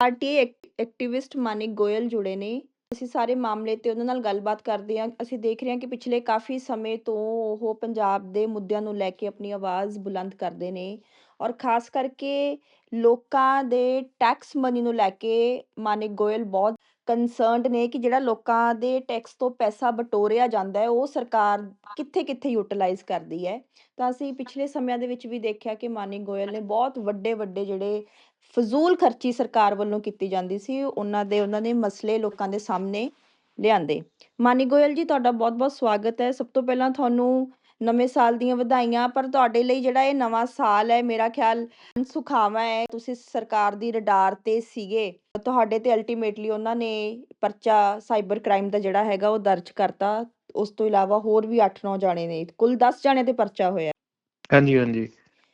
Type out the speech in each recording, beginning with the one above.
RTA activist ਮਾਨਿਕ ਗੋਇਲ ਜੁੜੇ ਨੇ। ਅਸੀਂ ਸਾਰੇ ਮਾਮਲੇ ਤੇ ਉਹਨਾਂ ਨਾਲ ਗੱਲਬਾਤ ਕਰਦੇ ਹਾਂ ਅਸੀਂ ਦੇਖ ਰਹੇ ਹਾਂ ਕਿ ਪਿਛਲੇ ਕਾਫੀ ਸਮੇਂ ਤੋਂ ਉਹ ਪੰਜਾਬ ਦੇ ਮੁੱਦਿਆਂ ਨੂੰ ਲੈ ਕੇ ਆਪਣੀ ਆਵਾਜ਼ ਬੁਲੰਦ ਕਰਦੇ ਨੇ ਔਰ ਖਾਸ ਕਰਕੇ ਲੋਕਾਂ ਦੇ ਟੈਕਸ ਮਨੀ ਨੂੰ ਲੈ ਕੇ ਮਾਨਿਕ ਗੋਇਲ ਬਹੁਤ ਕੰਸਰਨਡ ਨੇ ਕਿ ਜਿਹੜਾ ਲੋਕਾਂ ਦੇ ਟੈਕਸ ਤੋਂ ਪੈਸਾ ਬਟੋਰਿਆ ਜਾਂਦਾ ਹੈ, ਉਹ ਸਰਕਾਰ ਕਿੱਥੇ ਕਿੱਥੇ ਯੂਟਿਲਾਈਜ਼ ਕਰਦੀ ਹੈ। ਤਾਂ ਅਸੀਂ ਪਿਛਲੇ ਸਮਿਆਂ ਦੇ ਵਿੱਚ ਵੀ ਦੇਖਿਆ ਕਿ ਮਾਨਿਕ ਗੋਇਲ ਨੇ ਬਹੁਤ ਵੱਡੇ ਵੱਡੇ ਜਿਹੜੇ ਫਜ਼ੂਲ ਖਰਚੀ ਸਰਕਾਰ ਵੱਲੋਂ ਕੀਤੀ ਜਾਂਦੀ ਸੀ, ਉਹਨਾਂ ਦੇ, ਉਹਨਾਂ ਨੇ ਮਸਲੇ ਲੋਕਾਂ ਦੇ ਸਾਹਮਣੇ ਲਿਆਂਦੇ। ਮਾਨੀ ਗੋਇਲ ਜੀ, ਤੁਹਾਡਾ ਬਹੁਤ-ਬਹੁਤ ਸਵਾਗਤ ਹੈ। ਸਭ ਤੋਂ ਪਹਿਲਾਂ ਤੁਹਾਨੂੰ ਨਵੇਂ ਸਾਲ ਦੀਆਂ ਵਧਾਈਆਂ, ਪਰ ਤੁਹਾਡੇ ਲਈ ਜਿਹੜਾ ਇਹ ਨਵਾਂ ਸਾਲ ਹੈ, ਮੇਰਾ ਖਿਆਲ ਸੁਖਾਵਾਂ ਹੈ, ਤੁਸੀਂ ਸਰਕਾਰ ਦੀ ਰਡਾਰ ਤੇ ਸੀਗੇ। ਤੁਹਾਡੇ ਤੇ ਅਲਟੀਮੇਟਲੀ ਉਹਨਾਂ ਨੇ ਪਰਚਾ ਸਾਈਬਰ ਕ੍ਰਾਈਮ ਦਾ ਜਿਹੜਾ ਹੈਗਾ, ਉਹ ਦਰਜ ਕਰਤਾ। ਉਸ ਤੋਂ ਇਲਾਵਾ ਹੋਰ ਵੀ 8-9 ਜਾਣੇ ਨੇ। ਕੁੱਲ 10 ਜਾਣੇ ਤੇ ਪਰਚਾ ਹੋਇਆ। ਹਾਂਜੀ ਹਾਂਜੀ।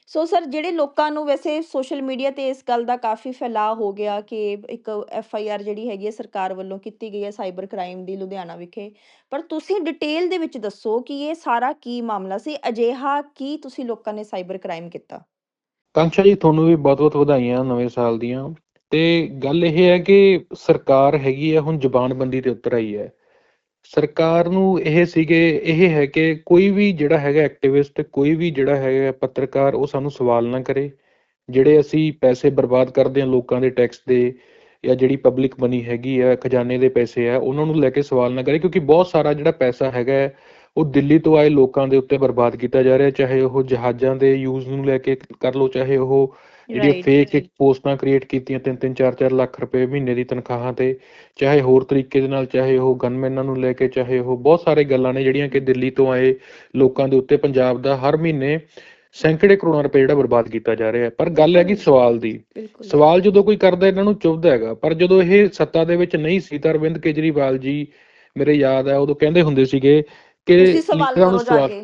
ਸੋ ਸਰ ਜਿਹੜੇ ਲੋਕਾਂ ਨੂੰ ਵੈਸੇ ਸੋਸ਼ਲ ਮੀਡੀਆ ਤੇ ਇਸ ਗੱਲ ਦਾ ਕਾਫੀ ਫੈਲਾਅ ਹੋ ਗਿਆ ਕਿ ਇੱਕ ਐਫ ਆਈ ਆਰ ਜਿਹੜੀ ਹੈਗੀ ਹੈ ਸਰਕਾਰ ਵੱਲੋਂ ਕੀਤੀ ਗਈ ਹੈ ਸਾਈਬਰ ਕ੍ਰਾਈਮ ਦੀ ਲੁਧਿਆਣਾ ਵਿਖੇ, ਪਰ ਤੁਸੀਂ ਡਿਟੇਲ ਦੇ ਵਿੱਚ ਦੱਸੋ ਕਿ ਇਹ ਸਾਰਾ ਕੀ ਮਾਮਲਾ ਸੀ? ਅਜਿਹਾ ਕੀ ਤੁਸੀਂ ਲੋਕਾਂ ਨੇ ਸਾਈਬਰ ਕ੍ਰਾਈਮ ਕੀਤਾ? ਕਾਂਕਸ਼ਾ ਜੀ, ਤੁਹਾਨੂੰ ਵੀ ਬਹੁਤ-ਬਹੁਤ ਵਧਾਈਆਂ ਨਵੇਂ ਸਾਲ ਦੀਆਂ। ਤੇ ਗੱਲ ਇਹ ਹੈ ਕਿ ਸਰਕਾਰ ਹੈਗੀ ਹੈ, ਹੁਣ ਜ਼ੁਬਾਨਬੰਦੀ ਤੇ ਉਤਰ ਆਈ ਹੈ। ਸਰਕਾਰ ਨੂੰ ਇਹ ਸੀਗੇ ਇਹ ਹੈ ਕਿ ਕੋਈ ਵੀ ਜਿਹੜਾ ਹੈਗਾ ਐਕਟਿਵਿਸਟ ਕੋਈ ਵੀ ਜਿਹੜਾ ਹੈਗਾ ਪੱਤਰਕਾਰ ਉਹ ਸਾਨੂੰ ਸਵਾਲ ਨਾ ਕਰੇ। ਜਿਹੜੇ ਅਸੀਂ ਪੈਸੇ ਬਰਬਾਦ ਕਰਦੇ ਹਾਂ ਲੋਕਾਂ ਦੇ ਟੈਕਸ ਦੇ ਜਾਂ ਜਿਹੜੀ ਪਬਲਿਕ ਮਨੀ ਹੈਗੀ ਆ ਖਜ਼ਾਨੇ ਦੇ ਪੈਸੇ ਆ ਉਹਨਾਂ ਨੂੰ ਲੈ ਕੇ ਸਵਾਲ ਨਾ ਕਰੇ ਕਿਉਂਕਿ ਬਹੁਤ ਸਾਰਾ ਜਿਹੜਾ ਪੈਸਾ ਹੈਗਾ ਹੈ, ਉਹ ਦਿੱਲੀ ਤੋਂ ਆਏ ਲੋਕਾਂ ਦੇ ਉੱਤੇ ਬਰਬਾਦ ਕੀਤਾ ਜਾ ਰਿਹਾ। ਚਾਹੇ ਉਹ ਜਹਾਜ਼ਾਂ ਦੇ ਯੂਜ਼ ਨੂੰ ਲੈ ਕੇ ਕਰ ਲਓ ਚਾਹੇ ਉਹ ਜਿਹੜੀਆਂ. ਫੇਕ ਇੱਕ ਪੋਸਟਾਂ ਕ੍ਰੀਏਟ ਕੀਤੀਆਂ 3-3 4-4 ਲੱਖ ਰੁਪਏ ਮਹੀਨੇ ਦੀ ਤਨਖਾਹਾਂ ਤੇ ਚਾਹੇ ਹੋਰ ਤਰੀਕੇ ਦੇ ਨਾਲ ਚਾਹੇ ਉਹ ਗਨਮੈਨਾਂ ਨੂੰ ਲੈ ਕੇ ਚਾਹੇ ਉਹ ਬਹੁਤ ਸਾਰੇ ਗੱਲਾਂ ਨੇ ਜਿਹੜੀਆਂ ਕਿ ਦਿੱਲੀ ਤੋਂ ਆਏ ਲੋਕਾਂ ਦੇ ਉੱਤੇ ਪੰਜਾਬ ਦਾ ਹਰ ਮਹੀਨੇ ਸੈਂਕੜੇ ਕਰੋੜਾਂ ਰੁਪਏ ਜਿਹੜਾ ਬਰਬਾਦ ਕੀਤਾ ਜਾ ਰਿਹਾ ਹੈ। ਪਰ ਗੱਲ ਹੈਗੀ ਸਵਾਲ ਦੀ। ਸਵਾਲ ਜਦੋਂ ਕੋਈ ਕਰਦਾ ਇਹਨਾਂ ਨੂੰ ਚੁੱਭਦਾ ਹੈਗਾ। ਪਰ ਜਦੋਂ ਇਹ ਸੱਤਾ ਦੇ ਵਿੱਚ ਨਹੀਂ ਸੀ ਤਾਂ ਅਰਵਿੰਦ ਕੇਜਰੀਵਾਲ ਜੀ ਮੇਰੇ ਯਾਦ ਹੈ ਉਦੋਂ ਕਹਿੰਦੇ ਹੁੰਦੇ ਸੀਗੇ ਕਿ ਲੀਡਰਾਂ ਨੂੰ ਸਵਾਲ ਕੇ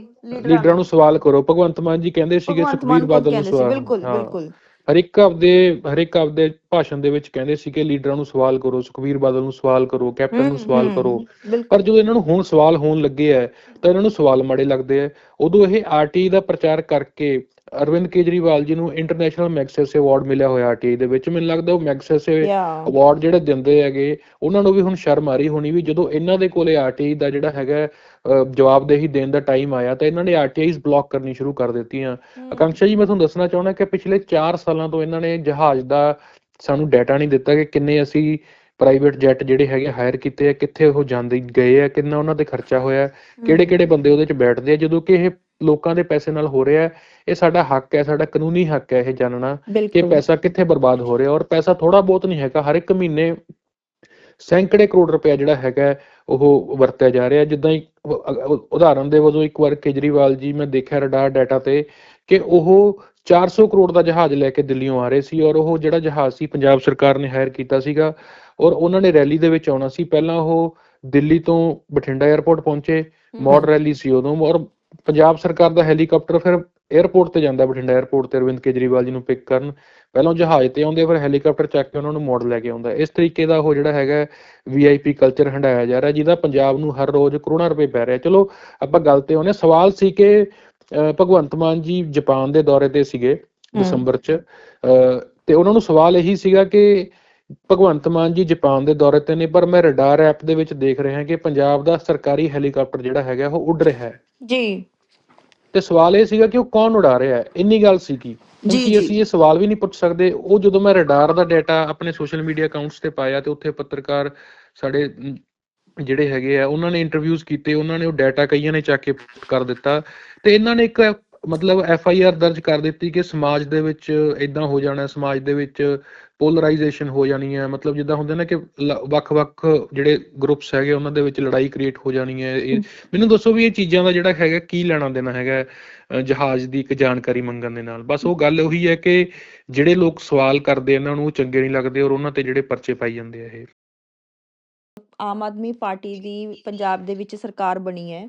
ਲੀਡਰਾਂ ਨੂੰ। ਸਵਾਲ ਕਰੋ। ਭਗਵੰਤ ਮਾਨ ਜੀ ਕਹਿੰਦੇ ਸੀਗੇ ਸੁਖਬੀਰ ਬਾਦਲ ਨੂੰ ਸਵਾਲ। ਬਿਲਕੁਲ ਹਾਂ। ਬਿਲਕੁਲ। ਹਰ ਇੱਕ ਆਪਦੇ ਹਰ ਇੱਕ ਆਪਦੇ ਭਾਸ਼ਣ ਦੇ ਵਿੱਚ ਕਹਿੰਦੇ ਸੀਗੇ ਲੀਡਰਾਂ ਨੂੰ ਸਵਾਲ ਕਰੋ ਸੁਖਬੀਰ ਬਾਦਲ ਨੂੰ ਸਵਾਲ ਕਰੋ ਕੈਪਟਨ ਨੂੰ ਸਵਾਲ ਕਰੋ। ਪਰ ਜਦੋਂ ਇਹਨਾਂ ਨੂੰ ਹੁਣ ਸਵਾਲ ਹੋਣ ਲੱਗੇ ਆ ਤਾਂ ਇਹਨਾਂ ਨੂੰ ਸਵਾਲ ਮਾੜੇ ਲੱਗਦੇ ਆ। ਉਦੋਂ ਇਹ ਆਰਟੀ ਦਾ ਪ੍ਰਚਾਰ ਕਰਕੇ ਅਰਵਿੰਦ ਕੇਜਰੀਵਾਲ ਜੀ ਨੂੰ ਇੰਟਰਨੈਸ਼ਨਲ ਮੈਗਸੈਸੇ ਅਵਾਰਡ ਮਿਲਿਆ ਹੋਇਆ ਆਰਟੀ ਦੇ ਵਿੱਚ। ਮੈਨੂੰ ਲੱਗਦਾ ਉਹ ਮੈਗਸੈਸੇ. ਅਵਾਰਡ ਜਿਹੜੇ ਦਿੰਦੇ ਹੈਗੇ ਉਹਨਾਂ ਨੂੰ ਵੀ ਹੁਣ ਸ਼ਰਮ ਆ ਰਹੀ ਹੋਣੀ ਵੀ ਜਦੋਂ ਇਹਨਾਂ ਦੇ ਕੋਲੇ ਆਰਟੀਆਈ ਦਾ ਜਿਹੜਾ ਹੈਗਾ ਜਵਾਬਦੇਹੀ ਦੇਣ ਦਾ ਟਾਈਮ ਆਇਆ ਤਾਂ ਇਹਨਾਂ ਨੇ ਆਰਟੀਆਈਜ਼ ਬਲੌਕ ਕਰਨੀ ਸ਼ੁਰੂ ਕਰ ਦਿੱਤੀਆਂ। ਆਕਾਂक्षा ਜੀ ਮੈਂ ਤੁਹਾਨੂੰ ਦੱਸਣਾ ਚਾਹੁੰਦਾ ਕਿ ਪਿਛਲੇ 4 ਸਾਲਾਂ ਤੋਂ ਇਹਨਾਂ ਨੇ ਜਹਾਜ਼ ਦਾ ਸਾਨੂੰ ਡਾਟਾ ਨਹੀਂ ਦਿੱਤਾ ਕਿ ਕਿੰਨੇ ਅਸੀਂ ਪ੍ਰਾਈਵੇਟ ਜੈਟ ਜਿਹੜੇ ਹੈਗੇ ਹਾਇਰ ਕੀਤੇ ਆ ਕਿੱਥੇ ਉਹ ਜਾਂਦੇ ਗਏ ਆ ਕਿੰਨਾ ਉਹਨਾਂ ਤੇ ਖਰਚਾ ਹੋਇਆ ਕਿਹੜੇ ਕਿਹੜੇ ਬੰਦੇ ਉਹਦੇ ਚ ਬੈਠਦੇ ਆ ਜਦੋਂ ਕਿ ਇਹ ਲੋਕਾਂ ਦੇ ਪੈਸੇ ਨਾਲ ਹੋ ਰਿਹਾ ਇਹ ਸਾਡਾ ਹੱਕ ਹੈ ਸਾਡਾ ਕਾਨੂੰਨੀ ਹੱਕ ਹੈ ਇਹ ਜਾਣਨਾ ਕਿ ਪੈਸਾ ਕਿੱਥੇ ਬਰਬਾਦ ਹੋ ਰਿਹਾ ਔਰ ਪੈਸਾ ਥੋੜਾ ਬਹੁਤ ਨਹੀਂ ਹੈਗਾ ਹਰ ਇੱਕ ਮਹੀਨੇ ਸੈਂਕੜੇ ਕਰੋੜ ਰੁਪਏ ਜਿਹੜਾ ਹੈਗਾ ਉਹ ਵਰਤਿਆ ਜਾ ਰਿਹਾ ਜਿੱਦਾਂ ਉ- ਉਦਾਹਰਨ ਦੇ ਵਜੋਂ ਇੱਕ ਵਾਰ ਕੇਜਰੀਵਾਲ ਜੀ ਮੈਂ ਦੇਖਿਆ ਰਡਾਰ ਡਾਟਾ ਤੇ ਕਿ ਉਹ 400 ਕਰੋੜ ਦਾ ਜਹਾਜ਼ ਲੈ ਕੇ ਦਿੱਲੀੋਂ ਆ ਰਹੇ ਸੀ ਔਰ ਉਹ ਜਿਹੜਾ ਜਹਾਜ਼ ਸੀ ਪੰਜਾਬ ਸਰਕਾਰ ਨੇ ਹਾਇਰ ਕੀਤਾ ਸੀਗਾ ਔਰ ਉਹਨਾਂ ਨੇ ਰੈਲੀ ਦੇ ਵਿੱਚ ਆਉਣਾ ਸੀ। ਪਹਿਲਾਂ ਉਹ ਦਿੱਲੀ ਤੋਂ ਬਠਿੰਡਾ 에ਅਰਪੋਰਟ ਪਹੁੰਚੇ ਮੌਡ ਰੈਲੀ ਸੀ ਉਦੋਂ। ਔਰ ਪੰਜਾਬ ਸਰਕਾਰ ਦਾ ਹੈਲੀਕਾਪਟਰ ਫਿਰ 에ਅਰਪੋਰਟ ਤੇ ਜਾਂਦਾ ਬਠਿੰਡਾ 에ਅਰਪੋਰਟ ਤੇ। ਅਰਵਿੰਦ ਕੇਜਰੀਵਾਲ ਜੀ ਨੂੰ ਪਿਕ ਕਰਨ। ਪਹਿਲਾਂ ਜਹਾਜ਼ ਤੇ ਆਉਂਦੇ ਫਿਰ ਹੈਲੀਕਾਪਟਰ ਚੱਕ ਕੇ ਉਹਨਾਂ ਨੂੰ ਮੋੜ ਲੈ ਕੇ ਆਉਂਦਾ। ਇਸ ਤਰੀਕੇ ਦਾ ਉਹ ਜਿਹੜਾ ਹੈਗਾ ਵੀਆਈਪੀ ਕਲਚਰ ਹੰਡਾਇਆ ਜਾ ਰਿਹਾ ਜਿਹਦਾ ਪੰਜਾਬ ਨੂੰ ਹਰ ਰੋਜ਼ ਕਰੋੜਾਂ ਰੁਪਏ ਪੈ ਰਿਹਾ। ਚਲੋ ਆਪਾਂ ਗੱਲ ਤੇ ਆਉਨੇ ਸਵਾਲ ਸੀ ਕਿ ਭਗਵੰਤ ਮਾਨ ਜੀ ਜਾਪਾਨ ਦੇ ਦੌਰੇ ਤੇ ਸੀਗੇ ਦਸੰਬਰ 'ਚ। ਤੇ ਉਹਨਾਂ ਨੂੰ ਸਵਾਲ ਇਹੀ ਸੀਗਾ ਕਿ ਭਗਵੰਤ ਮਾਨ ਜੀ ਜਾਪਾਨ ਦੇ ਦੌਰੇ ਤੇ ਨੇ ਪਰ ਮੈਂ ਰਡਾਰ ਐਪ ਦੇ ਵਿੱਚ ਦੇਖ ਰਿਹਾ ਕਿ ਪੰਜਾਬ ਦਾ ਸਰਕਾਰੀ ਹੈਲੀਕਾਪਟਰ ਜਿਹੜਾ ਹੈਗਾ ਉਹ ਉੱਡ ਰਿਹਾ ਹੈ। ਜੀ। ਤੇ ਸਵਾਲ ਇਹ ਸੀਗਾ ਕਿ ਉਹ ਕੌਣ ਉਡਾ ਰਿਹਾ ਹੈ? ਇੰਨੀ ਗੱਲ ਸੀ ਕਿ ਜੀ। ਅਸੀਂ ਇਹ ਸਵਾਲ ਵੀ ਨਹੀਂ ਪੁੱਛ ਸਕਦੇ। ਉਹ ਜਦੋਂ ਮੈਂ ਰਡਾਰ ਦਾ ਡਾਟਾ ਆਪਣੇ ਸੋਸ਼ਲ ਮੀਡੀਆ ਅਕਾਊਂਟਸ ਤੇ ਪਾਇਆ ਤੇ ਉੱਥੇ ਪੱਤਰਕਾਰ ਸਾਡੇ ਜਿਹੜੇ ਹੈਗੇ ਆ ਉਹਨਾਂ ਨੇ ਇੰਟਰਵਿਊਜ਼ ਕੀਤੇ ਉਹਨਾਂ ਨੇ ਉਹ ਡਾਟਾ ਕਈਆਂ ਨੇ ਚੱਕ ਕੇ ਕਰ ਦਿੱਤਾ। ਤੇ ਇਹਨਾਂ ਨੇ ਇੱਕ ਮਤਲਬ ਐਫ ਆਈ ਆਰ ਦਰਜ ਕਰ ਦਿੱਤੀ ਕਿ ਸਮਾਜ ਦੇ ਵਿੱਚ ਇਦਾਂ ਹੋ ਜਾਣਾ ਸਮਾਜ ਦੇ ਵਿੱਚ ਪੋਲਰਾਈਜੇਸ਼ਨ ਹੋ ਜਾਣੀ ਹੈ। ਮਤਲਬ ਜਿੱਦਾਂ ਹੁੰਦੇ ਨੇ ਕਿ ਵੱਖ-ਵੱਖ ਜਿਹੜੇ ਗਰੁੱਪਸ ਹੈਗੇ ਉਹਨਾਂ ਦੇ ਵਿੱਚ ਲੜਾਈ ਕ੍ਰੀਏਟ ਹੋ ਜਾਣੀ ਹੈ। ਇਹ ਮੈਨੂੰ ਦੱਸੋ ਵੀ ਇਹ ਚੀਜ਼ਾਂ ਦਾ ਜਿਹੜਾ ਹੈਗਾ ਕੀ ਲੈਣਾ ਦੇਣਾ ਹੈਗਾ ਜਹਾਜ਼ ਦੀ ਇੱਕ ਜਾਣਕਾਰੀ ਮੰਗਣ ਦੇ ਨਾਲ। ਬਸ ਉਹ ਗੱਲ ਉਹੀ ਹੈ ਕਿ ਜਿਹੜੇ ਲੋਕ ਸਵਾਲ ਕਰਦੇ ਇਹਨਾਂ ਨੂੰ ਚੰਗੇ ਨਹੀਂ ਲੱਗਦੇ ਔਰ ਉਹਨਾਂ ਤੇ ਜਿਹੜੇ ਪਰਚੇ ਪਾਈ ਜਾਂਦੇ ਆ ਇਹ। ਆਮ ਆਦਮੀ ਪਾਰਟੀ ਦੀ ਪੰਜਾਬ ਦੇ ਵਿੱਚ ਸਰਕਾਰ ਬਣੀ ਹੈ।